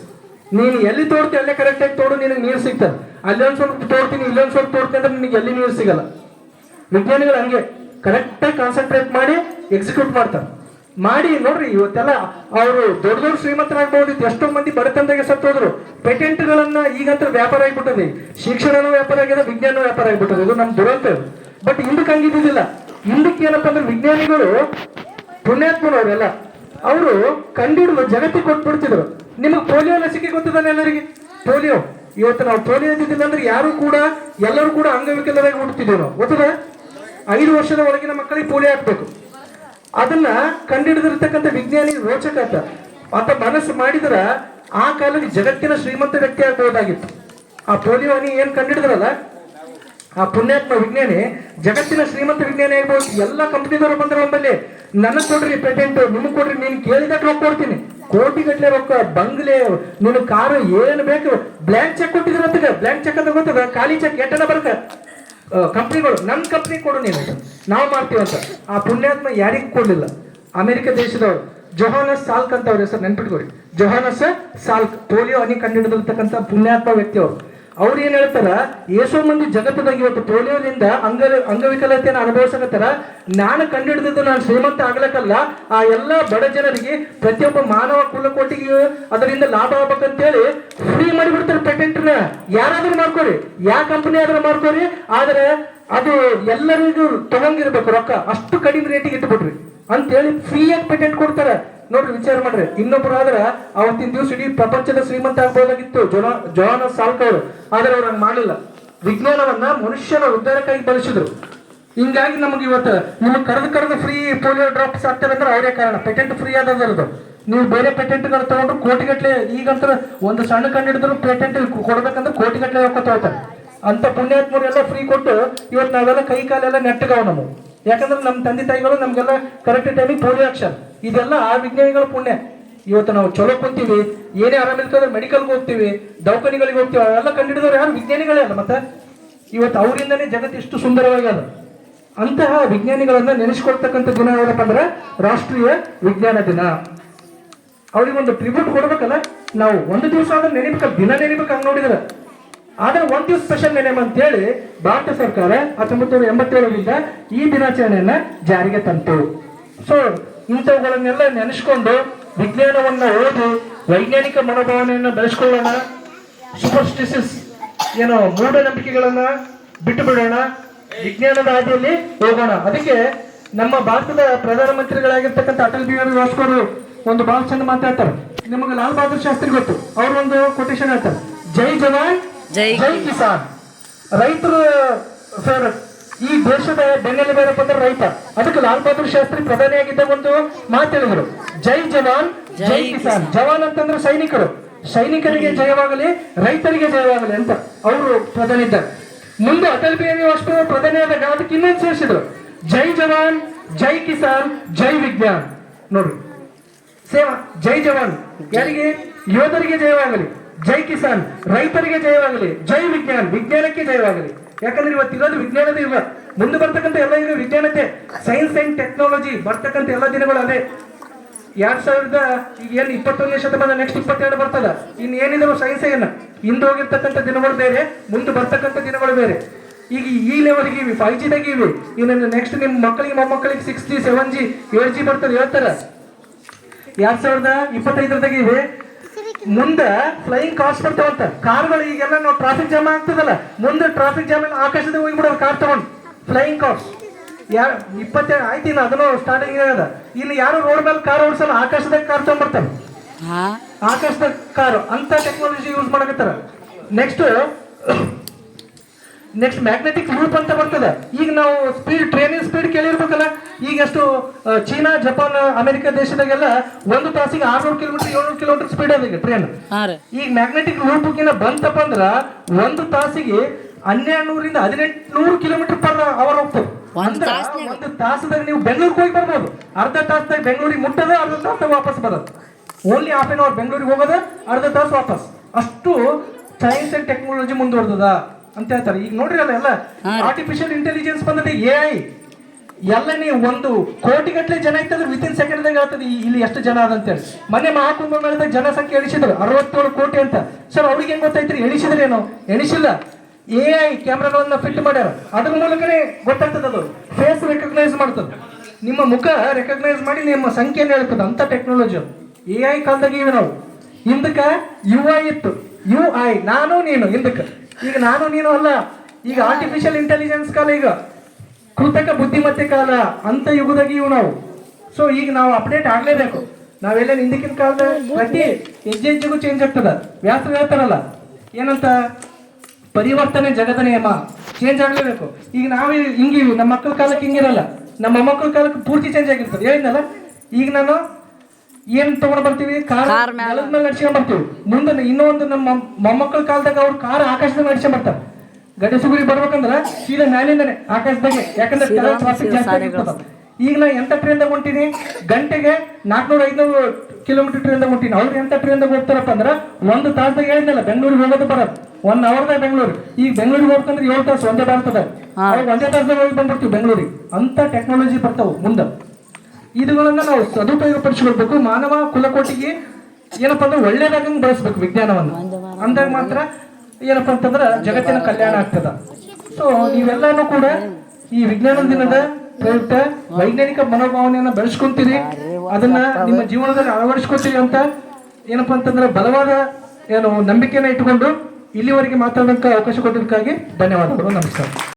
ನೀನು ಎಲ್ಲಿ ತೋಡ್ತಿ ಅಲ್ಲೇ ಕರೆಕ್ಟ್ ಆಗಿ ತೋಡು, ನಿನಗೆ ನೀರು ಸಿಗ್ತದೆ. ಅಲ್ಲೊಂದ್ ಸ್ವಲ್ಪ ತೋಡ್ತೀನಿ ಇಲ್ಲೊಂದ್ ಸ್ವಲ್ಪ ತೋಡ್ತೀನಿ ಅಂದ್ರೆ ನಿನಗೆ ಎಲ್ಲಿ ನೀರು ಸಿಗಲ್ಲ. ವಿಜ್ಞಾನಿಗಳು ಹಂಗೆ ಕರೆಕ್ಟ್ ಆಗಿ ಕಾನ್ಸಂಟ್ರೇಟ್ ಮಾಡಿ ಎಕ್ಸಿಕ್ಯೂಟ್ ಮಾಡ್ತಾರೆ. ಮಾಡಿ ನೋಡ್ರಿ, ಇವತ್ತೆಲ್ಲ ಅವರು ದೊಡ್ಡ ದೊಡ್ಡ ಶ್ರೀಮಂತರಾಗ್ಬಹುದು ಎಷ್ಟೋ ಮಂದಿ ಬಡತನದಾಗೆ ಸತ್ತೋದ್ರು. ಪೇಟೆಂಟ್ಗಳನ್ನ ಈಗಂತ ವ್ಯಾಪಾರ ಆಗಿಬಿಟ್ಟದೆ. ಶಿಕ್ಷಣನೂ ವ್ಯಾಪಾರ ಆಗಿದೆ ವಿಜ್ಞಾನ ವ್ಯಾಪಾರ ಆಗಿಬಿಟ್ಟದೆ. ಇದು ನಮ್ ದುರಂತ ಬಟ್ ಹಿಂದಕ್ಕೆ ಹಂಗಿದ್ದಿಲ್ಲ ಹಿಂದಕ್ಕೆ ಏನಪ್ಪ ಅಂದ್ರೆ ವಿಜ್ಞಾನಿಗಳು ಪುಣ್ಯಾತ್ಮನವರೆಲ್ಲ ಅವರು ಕಂಡಿಡಿದು ಜಗತ್ತಿಗೆ ಕೊಟ್ಬಿಡ್ತಿದ್ರು. ನಿಮಗೆ ಪೋಲಿಯೋ ಲಸಿಕೆ ಗೊತ್ತದಾನೆ ಎಲ್ಲರಿಗೆ? ಪೋಲಿಯೋ. ಇವತ್ತು ನಾವು ಪೋಲಿಯೋ ಇದ್ದಿದ್ದಿಲ್ಲ ಅಂದ್ರೆ ಯಾರು ಕೂಡ, ಎಲ್ಲರೂ ಕೂಡ ಅಂಗವಿಕಲರಾಗಿ ಹುಟ್ಟುತ್ತಿದ್ದೇವೆ ನಾವು ಗೊತ್ತದ? ಐದು ವರ್ಷದ ಒಳಗಿನ ಮಕ್ಕಳಿಗೆ ಪೋಲಿಯೋ ಹಾಕ್ಬೇಕು. ಅದನ್ನ ಕಂಡಿಡಿದಿರ್ತಕ್ಕಂಥ ವಿಜ್ಞಾನಿ ರೋಚಕ ಆತ ಆತ ಮನಸ್ಸು ಮಾಡಿದ್ರ ಆ ಕಾಲಕ್ಕೆ ಜಗತ್ತಿನ ಶ್ರೀಮಂತ ವ್ಯಕ್ತಿ ಆಗ್ಬೋದಾಗಿತ್ತು ಆ ಪೋಲಿಯೋ ಹನಿ ಏನ್ ಕಂಡಿಡಿದ್ರಲ್ಲ? ಆ ಪುಣ್ಯಾತ್ಮ ವಿಜ್ಞಾನಿ, ಜಗತ್ತಿನ ಶ್ರೀಮಂತ ವಿಜ್ಞಾನಿ ಆಗ್ಬೋದು ಎಲ್ಲ ಕಂಪ್ನಿದವರು ಬಂದ್ರೆ ನಮ್ಮಲ್ಲಿ. ನನ್ನ ಕೊಡ್ರಿ ಪೇಟೆಂಟ್, ನಿಮ್ಗೆ ಕೊಡ್ರಿ, ನೀನು ಕೇಳಿದಾಗ ರೊಕ್ಕ ಕೊಡ್ತೀನಿ. ಕೋಟಿ ಗಟ್ಟಲೆ ರೊಕ್ಕ, ಬಂಗ್ಲೆ ನಿನ್ನ ಕಾರು ಏನು ಬೇಕು ಬ್ಲ್ಯಾಂಕ್ ಚೆಕ್ ಕೊಟ್ಟಿದ್ರು ಬ್ಲ್ಯಾಂಕ್ ಚೆಕ್ ಅಂತ ಗೊತ್ತದ? ಖಾಲಿ ಚೆಕ್ ಎಟ್ಟನ ಬರ್ಕ? ಕಂಪ್ನಿಗಳು ನಮ್ಮ ಕಂಪ್ನಿ ಕೊಡು ನೀನು. ನಾವು ಅಂತ. ಆ ಪುಣ್ಯಾತ್ಮ ಯಾರಿಗೂ ಕೊಡ್ಲಿಲ್ಲ. ಅಮೆರಿಕ ದೇಶದವರು, ಜೊಹಾನಸ್ ಸಾಲ್ಕ್ ಅಂತ ಅವ್ರ ಹೆಸರು ನೆನ್ಪಿಟ್ಕೊಡಿ ಜೊಹಾನಸ್ ಸಾಲ್ಕ್, ಪೋಲಿಯೋ ಹನಿ ಕಂಡುಹಿಡಿದಿರ್ತಕ್ಕಂಥ ಪುಣ್ಯಾತ್ಮ ವ್ಯಕ್ತಿ ಅವರು ಅವ್ರು ಏನ್ ಹೇಳ್ತಾರ ಎಷ್ಟೋ ಮಂದಿ ಜಗತ್ತದಾಗ ಇವತ್ತು ಪೋಲಿಯೋದಿಂದ ಅಂಗ ಅಂಗವಿಕಲತೆಯನ್ನು ಅನುಭವಿಸಕತ್ತಾರ. ನಾನು ಕಂಡುಹಿಡಿದಿದ್ದು ನಾನು ಶ್ರೀಮಂತ ಆಗ್ಲಕ್ಕಲ್ಲ. ಆ ಎಲ್ಲ ಬಡ ಜನರಿಗೆ ಪ್ರತಿಯೊಬ್ಬ ಮಾನವ ಕುಲಕೋಟಿಗೆ ಅದರಿಂದ ಲಾಭ ಆಗ್ಬೇಕಂತೇಳಿ ಫ್ರೀ ಮಾಡಿಬಿಡ್ತಾರೆ ಪೇಟೆಂಟ್ನ ಯಾರಾದ್ರೂ ಮಾಡ್ಕೊರಿ. ಯಾವ ಕಂಪನಿ ಆದ್ರೂ ಮಾಡ್ಕೊರಿ. ಆದ್ರೆ ಅದು ಎಲ್ಲರಿಗೂ ತಗೊಂಡಿರ್ಬೇಕು ರೊಕ್ಕ. ಅಷ್ಟು ಕಡಿಮೆ ರೇಟಿಗೆ ಇಟ್ಬಿಟ್ರಿ ಅಂತೇಳಿ ಫ್ರೀಯಾಗಿ ಪೇಟೆಂಟ್ ಕೊಡ್ತಾರೆ. ನೋಡ್ರಿ, ವಿಚಾರ ಮಾಡ್ರಿ. ಇನ್ನೊಬ್ರು ಆದ್ರೆ ಅವತ್ತಿನ ದಿವಸ ಇಡೀ ಪ್ರಪಂಚದ ಶ್ರೀಮಂತ ಆಗ್ಬೋದಾಗಿತ್ತು, ಜೋನ ಜೋನ ಸಾಲ್ಕ್ ಅವರು. ಆದ್ರೆ ಅವ್ರು ಹಂಗ್ ಮಾಡಲಿಲ್ಲ. ವಿಜ್ಞಾನವನ್ನ ಮನುಷ್ಯನ ಉದ್ಧಾರಕ್ಕಾಗಿ ಬಳಸಿದ್ರು. ಹಿಂಗಾಗಿ ನಮಗೆ ಇವತ್ತು ನಿಮಗೆ ಕರೆದು ಕರೆದು ಫ್ರೀ ಪೋಲಿಯೋ ಡ್ರಾಪ್ಸ್ ಆಗ್ತಾರೆ ಅಂದ್ರೆ ಅವರೇ ಕಾರಣ. ಪೇಟೆಂಟ್ ಫ್ರೀ ಆದದ್ರದ್ದು ನೀವು ಬೇರೆ ಪೇಟೆಂಟ್ಗಳು ತಗೊಂಡ್ರು ಕೋಟಿಗಟ್ಟಲೆ ಈಗಂತ ಒಂದು ಸಣ್ಣ ಕಂಡು ಹಿಡಿದ್ರು ಪೇಟೆಂಟ್ ಕೊಡ್ಬೇಕಂದ್ರೆ ಕೋಟಿಗಟ್ಟಲೆ ರೊಕ್ಕ ತಗೋತಾರೆ. ಅಂತ ಪುಣ್ಯಾತ್ಮರೆಲ್ಲ ಫ್ರೀ ಕೊಟ್ಟು ಇವತ್ತು ನಾವೆಲ್ಲ ಕೈ ಕಾಲೆಲ್ಲ ನೆಟ್ಟಗಾವ್ ನಾವು ಯಾಕಂದ್ರೆ ನಮ್ಮ ತಂದೆ ತಾಯಿಗಳು ನಮಗೆಲ್ಲ ಕರೆಕ್ಟ್ ಟೈಮಿಗೆ ಪೋಲಿಯಾಕ್ಷನ್ ಇದೆಲ್ಲ ಆ ವಿಜ್ಞಾನಿಗಳ ಪುಣ್ಯ. ಇವತ್ತು ನಾವು ಚಲೋ ಕುಂತೀವಿ, ಏನೇ ಆರಾಮಿಲ್ಕಂದ್ರೆ ಮೆಡಿಕಲ್ಗೆ ಹೋಗ್ತೀವಿ, ದವಾಖಾನಿಗಳಿಗೆ ಹೋಗ್ತೀವಿ, ಅವೆಲ್ಲ ಕಂಡಿಡಿದವ್ರು ಯಾರು? ವಿಜ್ಞಾನಿಗಳೇ ಅಲ್ಲ ಮತ್ತೆ? ಇವತ್ತು ಅವರಿಂದನೇ ಜಗತ್ತು ಇಷ್ಟು ಸುಂದರವಾಗ್ಯದ ಅಂತಹ ವಿಜ್ಞಾನಿಗಳನ್ನ ನೆನೆಸ್ಕೊಳ್ತಕ್ಕಂಥ ದಿನ ಏನಪ್ಪ ಅಂದ್ರೆ ರಾಷ್ಟ್ರೀಯ ವಿಜ್ಞಾನ ದಿನ. ಅವ್ರಿಗೊಂದು ಟ್ರಿಬ್ಯೂಟ್ ಕೊಡ್ಬೇಕಲ್ಲ? ನಾವು ಒಂದು ದಿವಸ ಆದ್ರೆ ನೆನಪಿಕ ದಿನ ನೆನಪಿಕ ಹಂಗೆ ನೋಡಿದ್ರೆ ಆದ್ರೆ ಒಂದು ದಿವಸ ಸ್ಪೆಷಲ್ ನೆನೆಮ್ ಅಂತೇಳಿ ಭಾರತ ಸರ್ಕಾರ ಹತ್ತೊಂಬತ್ತು ನೂರ ಎಂಬತ್ತೇಳರಿಂದ ಈ ದಿನಾಚರಣೆಯನ್ನ ಜಾರಿಗೆ ತಂತು. ಸೊ ಇಂಥವುಗಳನ್ನೆಲ್ಲ ನೆನೆಸ್ಕೊಂಡು ವಿಜ್ಞಾನವನ್ನ ಓದಿ ವೈಜ್ಞಾನಿಕ ಮನೋಭಾವನೆಯನ್ನ ಬೆಳೆಸ್ಕೊಳ್ಳೋಣ. ಸೂಪರ್ಸ್ಟಿಸಿಸ್ ಏನು ಮೂಢನಂಬಿಕೆಗಳನ್ನ ಬಿಟ್ಟು ಬಿಡೋಣ ವಿಜ್ಞಾನದ ಹಾದಿಯಲ್ಲಿ ಹೋಗೋಣ. ಅದಕ್ಕೆ ನಮ್ಮ ಭಾರತದ ಪ್ರಧಾನಮಂತ್ರಿಗಳಾಗಿರ್ತಕ್ಕಂಥ ಅಟಲ್ ಬಿಹಾರಿ ವಾಜಪೇಯಿ ಒಂದು ಬಹಳ ಚಂದ ಮಾತಾಡ್ತಾರೆ. ನಿಮಗೆ ಲಾಲ್ ಬಹದ್ದೂರ್ ಶಾಸ್ತ್ರಿ ಗೊತ್ತು. ಅವರು ಒಂದು ಕೊಟೇಶನ್ ಹೇಳ್ತಾರೆ. ಜೈ ಜವಾನ್ ಜೈ ಜೈ ಕಿಸಾನ್. ರೈತರು ಫೇವ್ರೆಟ್ ಈ ದೇಶದ ಬೆನ್ನೆಲುಬೇರಪ್ಪ ಅಂದ್ರೆ ರೈತ. ಅದಕ್ಕೆ ಲಾಲ್ ಬಹದ್ದೂರ್ ಶಾಸ್ತ್ರಿ ಪ್ರಧಾನಿಯಾಗಿದ್ದ ಒಂದು ಮಾತು ಹೇಳಿದ್ರು. ಜೈ ಜವಾನ್ ಜೈ ಕಿಸಾನ್. ಜವಾನ್ ಅಂತಂದ್ರೆ ಸೈನಿಕರು. ಸೈನಿಕರಿಗೆ ಜಯವಾಗಲಿ ರೈತರಿಗೆ ಜಯವಾಗಲಿ ಅಂತ ಅವರು ಪ್ರಧಾನಿ ಇದ್ದಾರೆ. ಮುಂದೆ ಅಟಲ್ ಬಿಹಾರಿ ವಾಜಪೇಯಿ ಅವರು ಪ್ರಧಾನಿ ಆದಾಗ ಅದಕ್ಕೆ ಇನ್ನೊಂದು ಸೇರಿಸಿದ್ರು. ಜೈ ಜವಾನ್ ಜೈ ಕಿಸಾನ್ ಜೈ ವಿಜ್ಞಾನ್. ನೋಡ್ರಿ. ಸೇವಾ ಜೈ ಜವಾನ್. ಯಾರಿಗೆ? ಯೋಧರಿಗೆ ಜಯವಾಗಲಿ. ಜೈ ಕಿಸಾನ್. ರೈತರಿಗೆ ಜಯವಾಗಲಿ. ಜೈ ವಿಜ್ಞಾನ್. ವಿಜ್ಞಾನಕ್ಕೆ ಜಯವಾಗಲಿ. ಯಾಕಂದ್ರೆ ಇವತ್ತಿರೋದು ವಿಜ್ಞಾನದ ಯುಗ ಮುಂದೆ ಬರ್ತಕ್ಕಂಥ ಎಲ್ಲ ಈಗ ವಿಜ್ಞಾನತೆ ಸೈನ್ಸ್ ಅಂಡ್ ಟೆಕ್ನಾಲಜಿ ಬರ್ತಕ್ಕಂಥ ಎಲ್ಲ ದಿನಗಳು ಅದೇ. ಎರಡ್ ಸಾವಿರದ ಈಗ ಏನ್ ಇಪ್ಪತ್ತೊಂದನೇ ಶತಮಾನ ನೆಕ್ಸ್ಟ್ ಇಪ್ಪತ್ತೆರಡು ಬರ್ತದ ಇನ್ ಏನಿದ್ರು ಸೈನ್ಸ್ ಏನ? ಹಿಂದೆ ಹೋಗಿರ್ತಕ್ಕಂಥ ದಿನಗಳು ಬೇರೆ, ಮುಂದೆ ಬರ್ತಕ್ಕಂಥ ದಿನಗಳು ಬೇರೆ. ಈಗ ಈ ಲೆವೆಲ್ಗೆ ಇವಿ. ಫೈವ್ ಜಿದಾಗ ಇವಿ. ಇನ್ನು ನೆಕ್ಸ್ಟ್ ನಿಮ್ಮ ಮಕ್ಕಳಿಗೆ, ಮೊಮ್ಮಕ್ಕಳಿಗೆ ಸಿಕ್ಸ್ ಜಿ ಸೆವೆನ್ ಜಿ ಏಳ್ ಜಿ ಬರ್ತದೆ. ಹೇಳ್ತಾರ? ಎರಡ್ ಸಾವಿರದ ಇಪ್ಪತ್ತೈದರದಾಗ ಇವೆ. ಮುಂದೆ ಫ್ಲೈಯಿಂಗ್ ಕಾರ್ಸ್ ಬರ್ತಾವಂತ. ಕಾರ್ಗಳು ಈಗೆಲ್ಲ ನಾವು ಟ್ರಾಫಿಕ್ ಜಾಮ್ ಆಗ್ತದಲ್ಲ. ಮುಂದೆ ಟ್ರಾಫಿಕ್ ಜಾಮ್ ಆಕಾಶದ ಹೋಗಿಬಿಡೋ ಕಾರ್ ತಗೊಂಡು. ಫ್ಲೈಯಿಂಗ್ ಕಾರ್ಸ್ ಯಾ ಇಪ್ಪತ್ತೇಳು ಆಯ್ತು ಇನ್ನು ಅದನ್ನು ಸ್ಟಾರ್ಟಿಂಗ್ ಅದ? ಇನ್ನು ಯಾರು ರೋಡ್ ಮೇಲೆ ಕಾರ್ ಓಡಿಸಲ್ಲ ಆಕಾಶದಾಗ ಕಾರ್ ತಗೊಂಡ್ಬರ್ತಾರೆ. ಹಾ. ಆಕಾಶದ ಕಾರು ಅಂತ ಟೆಕ್ನಾಲಜಿ ಯೂಸ್ ಮಾಡಕತ್ತಾರ. ನೆಕ್ಸ್ಟ್ ನೆಕ್ಸ್ಟ್ ಮ್ಯಾಗ್ನೆಟಿಕ್ ಲೂಪ್ ಅಂತ ಬರ್ತದೆ. ಈಗ ನಾವು ಸ್ಪೀಡ್ ಟ್ರೈನಿನ ಸ್ಪೀಡ್ ಕೇಳಿರ್ಬೇಕಲ್ಲ? ಈಗ ಎಷ್ಟು ಚೀನಾ ಜಪಾನ್ ಅಮೆರಿಕ ದೇಶದಾಗೆಲ್ಲ ಒಂದು ತಾಸಿಗೆ ಆರ್ನೂರು ಕಿಲೋಮೀಟರ್ ಏಳ್ನೂರು ಕಿಲೋಮೀಟರ್ ಸ್ಪೀಡ್ ಅದ ಈಗ ಟ್ರೈನ್ ಈಗ ಮ್ಯಾಗ್ನೆಟಿಕ್ ಲೂಪ್ಗಿನ ಬಂತಪ್ಪ ಅಂದ್ರ ಒಂದು ತಾಸಿಗೆ ಹನ್ನೆರಡು ನೂರಿಂದ ಹದಿನೆಂಟು ನೂರು ಕಿಲೋಮೀಟರ್ ಪರ್ ಅವರ್ ಹೋಗ್ತದೆ. ಒಂದ್ ಅಂದ್ರ ತಾಸ್ನ್ಯಾಗ? ಒಂದು ತಾಸದಾಗ ನೀವು ಬೆಂಗಳೂರಿಗೆ ಹೋಗಿ ಬರ್ಬೋದು. ಅರ್ಧ ತಾಸದಾಗ ಬೆಂಗಳೂರಿಗೆ ಮುಟ್ಟದ ಅರ್ಧ ತಾಸದಾಗ ವಾಪಸ್ ಬರೋದು. ಓನ್ಲಿ ಹಾಫ್ ಆನ್ ಅವರ್ ಬೆಂಗಳೂರಿಗೆ ಹೋಗೋದ ಅರ್ಧ ತಾಸು ವಾಪಸ್. ಅಷ್ಟು ಸೈನ್ಸ್ ಅಂಡ್ ಟೆಕ್ನಾಲಜಿ ಮುಂದುವರೆದದ. ಅಂತ ಹೇಳ್ತಾರೆ. ಈಗ ನೋಡ್ರಿ ಅಲ್ಲ ಎಲ್ಲ ಆರ್ಟಿಫಿಷಿಯಲ್ ಇಂಟೆಲಿಜೆನ್ಸ್ ಬಂದದೆ ಎ ಐ ಎಲ್ಲ ನೀವು ಒಂದು ಕೋಟಿಗಟ್ಟಲೆ ಜನ ಇತ್ತಂದ್ರೆ ವಿತಿನ್ ಸೆಕೆಂಡ್ದಾಗ ಹೇಳ್ತದೆ ಇಲ್ಲಿ ಎಷ್ಟು ಜನ ಅದ ಅಂತ ಹೇಳಿ ಮನೆ ಮೇಳದಾಗ ಜನಸಂಖ್ಯೆ ಎಣಿಸಿದ್ರು ಅರವತ್ತೇಳು ಕೋಟಿ ಅಂತ. ಸರ್ ಅವ್ರಿಗೆ ಹೆಂಗ್ ಗೊತ್ತಾಯ್ತ್ರಿ? ಎಣಿಸಿದ್ರೇನು ಎಣಿಸಿಲ್ಲ. ಎ ಐ ಕ್ಯಾಮ್ರಾಗಳನ್ನ ಫಿಟ್ ಮಾಡ್ಯಾರ. ಅದ್ರ ಮೂಲಕನೇ ಗೊತ್ತಾಗ್ತದೆ ಅದು. ಫೇಸ್ ರೆಕಗ್ನೈಸ್ ಮಾಡ್ತದೆ. ನಿಮ್ಮ ಮುಖ ರೆಕಗ್ನೈಸ್ ಮಾಡಿ ನಿಮ್ಮ ಸಂಖ್ಯೆನ ಹೇಳ್ತದೆ. ಅಂತ ಟೆಕ್ನಾಲಜಿ ಅದು. ಎ ಐ ಕಾಲದಾಗ ಇವೆ ನಾವು. ಹಿಂದಕ್ಕೆ ಯು ಐ ಇತ್ತು. ಯು ಐ ನಾನು ನೀನು ಹಿಂದಕ್ಕೆ. ಈಗ ನಾನು ನೀನು ಅಲ್ಲ. ಈಗ ಆರ್ಟಿಫಿಷಿಯಲ್ ಇಂಟೆಲಿಜೆನ್ಸ್ ಕಾಲ ಈಗ. ಕೃತಕ ಬುದ್ಧಿಮತ್ತೆ ಕಾಲ, ಅಂತ ಯುಗದಾಗ ಇವು ನಾವು. ಸೊ ಈಗ ನಾವು ಅಪ್ಡೇಟ್ ಆಗಲೇಬೇಕು. ನಾವೆಲ್ಲ ಹಿಂದಿಕ್ಕಿನ ಕಾಲದ ಪ್ರತಿ ಹೆಜ್ಜೆ ಹೆಜ್ಜೆಗೂ ಚೇಂಜ್ ಆಗ್ತದ. ವ್ಯಾಸ ಹೇಳ್ತಾರಲ್ಲ, ಏನಂತ? ಪರಿವರ್ತನೆ ಜಗದ ನಿಯಮ. ಚೇಂಜ್ ಆಗಲೇಬೇಕು. ಈಗ ನಾವೇ ಹಿಂಗಿವಿ ನಮ್ಮ ಮಕ್ಕಳ ಕಾಲಕ್ಕೆ ಹಿಂಗಿರಲ್ಲ. ನಮ್ಮ ಮೊಮ್ಮಕ್ಕಳ ಕಾಲಕ್ಕೆ ಪೂರ್ತಿ ಚೇಂಜ್ ಆಗಿರ್ತದೆ. ಹೇಳಿದ್ನಲ್ಲ? ಈಗ ನಾನು ಏನ್ ತಗೊಂಡ್ ಬರ್ತೀವಿ? ಕಾರ್ ನೆಲದ ಮೇಲೆ ನಡ್ಸ್ಕೊಂಡ್ ಬರ್ತೀವಿ. ಮುಂದೆ ಇನ್ನೊಂದು ನಮ್ಮ ಮೊಮ್ಮಕ್ಕಳ ಕಾಲದಾಗ ಅವ್ರು ಕಾರ್ ಆಕಾಶದಾಗ ನಡ್ಸ್ಕೊಂಡ್ ಬರ್ತಾರೆ. ಗಡಿಸುಗುರಿ ಬರ್ಬೇಕಂದ್ರ ಸೀದಾ ಮ್ಯಾಲಿಂದನೆ ಆಕಾಶದಾಗೆ. ಯಾಕಂದ್ರೆ ಜಾಸ್ತಿ ಈಗ ನಾ ಎಂತ ಟ್ರೈನ್ ದಾಗ ಹೊಂಟೀನಿ? ಗಂಟೆಗೆ ನಾಲ್ಕನೂರ ಐದ್ನೂರು ಕಿಲೋಮೀಟರ್ ಟ್ರೈನ್ ದಾಗ ಹೊಂಟೀನಿ. ಅವ್ರು ಎಂತ ಟ್ರೈನ್ ದಾಗ ಹೋಗ್ತಾರಪ್ಪ ಅಂದ್ರ ಒಂದು ತಾಸದಾಗ ಹೇಳಿದ್ನಲ್ಲ ಬೆಂಗಳೂರಿಗೆ ಹೋಗೋದು ಬರೋದು. ಒನ್ ಅವರ್ದಾಗ ಬೆಂಗಳೂರು. ಈಗ ಬೆಂಗಳೂರಿಗೆ ಹೋಗ್ಬೇಕಂದ್ರೆ ಏಳು ತಾಸು ಒಂದೇ ಭಾರತದ ಅವಾಗ ಒಂದೇ ತಾಸದಾಗ ಹೋಗಿ ಬಂದ್ಬಿಡ್ತೀವಿ ಬೆಂಗಳೂರಿಗೆ. ಅಂತ ಟೆಕ್ನಾಲಜಿ ಬರ್ತಾವ ಮುಂದೆ. ಇದುಗಳನ್ನ ನಾವು ಸದುಪಯೋಗ ಪಡಿಸಿಕೊಳ್ಬೇಕು. ಮಾನವ ಕುಲಕೋಟಿಗೆ ಏನಪ್ಪಾ ಅಂದ್ರೆ ಒಳ್ಳೇದಾಗಂಗ್ ಬಳಸ್ಬೇಕು ವಿಜ್ಞಾನವನ್ನು. ಅಂದಾಗ ಮಾತ್ರ ಏನಪ್ಪಾ ಅಂತಂದ್ರ ಜಗತ್ತಿನ ಕಲ್ಯಾಣ ಆಗ್ತದ. ಸೊ ನೀವೆಲ್ಲಾನು ಕೂಡ ಈ ವಿಜ್ಞಾನ ದಿನದ ಪ್ರಯುಕ್ತ ವೈಜ್ಞಾನಿಕ ಮನೋಭಾವನೆಯನ್ನ ಬೆಳೆಸ್ಕೊಂತೀರಿ. ಅದನ್ನ ನಿಮ್ಮ ಜೀವನದಲ್ಲಿ ಅಳವಡಿಸ್ಕೊತೀರಿ ಅಂತ ಏನಪ್ಪಾ ಅಂತಂದ್ರೆ ಬಲವಾದ ಏನು ನಂಬಿಕೆಯನ್ನ ಇಟ್ಕೊಂಡು ಇಲ್ಲಿವರೆಗೆ ಮಾತಾಡೋಕೆ ಅವಕಾಶ ಕೊಟ್ಟಿದ್ದಕ್ಕಾಗಿ ಧನ್ಯವಾದಗಳು. ನಮಸ್ಕಾರ.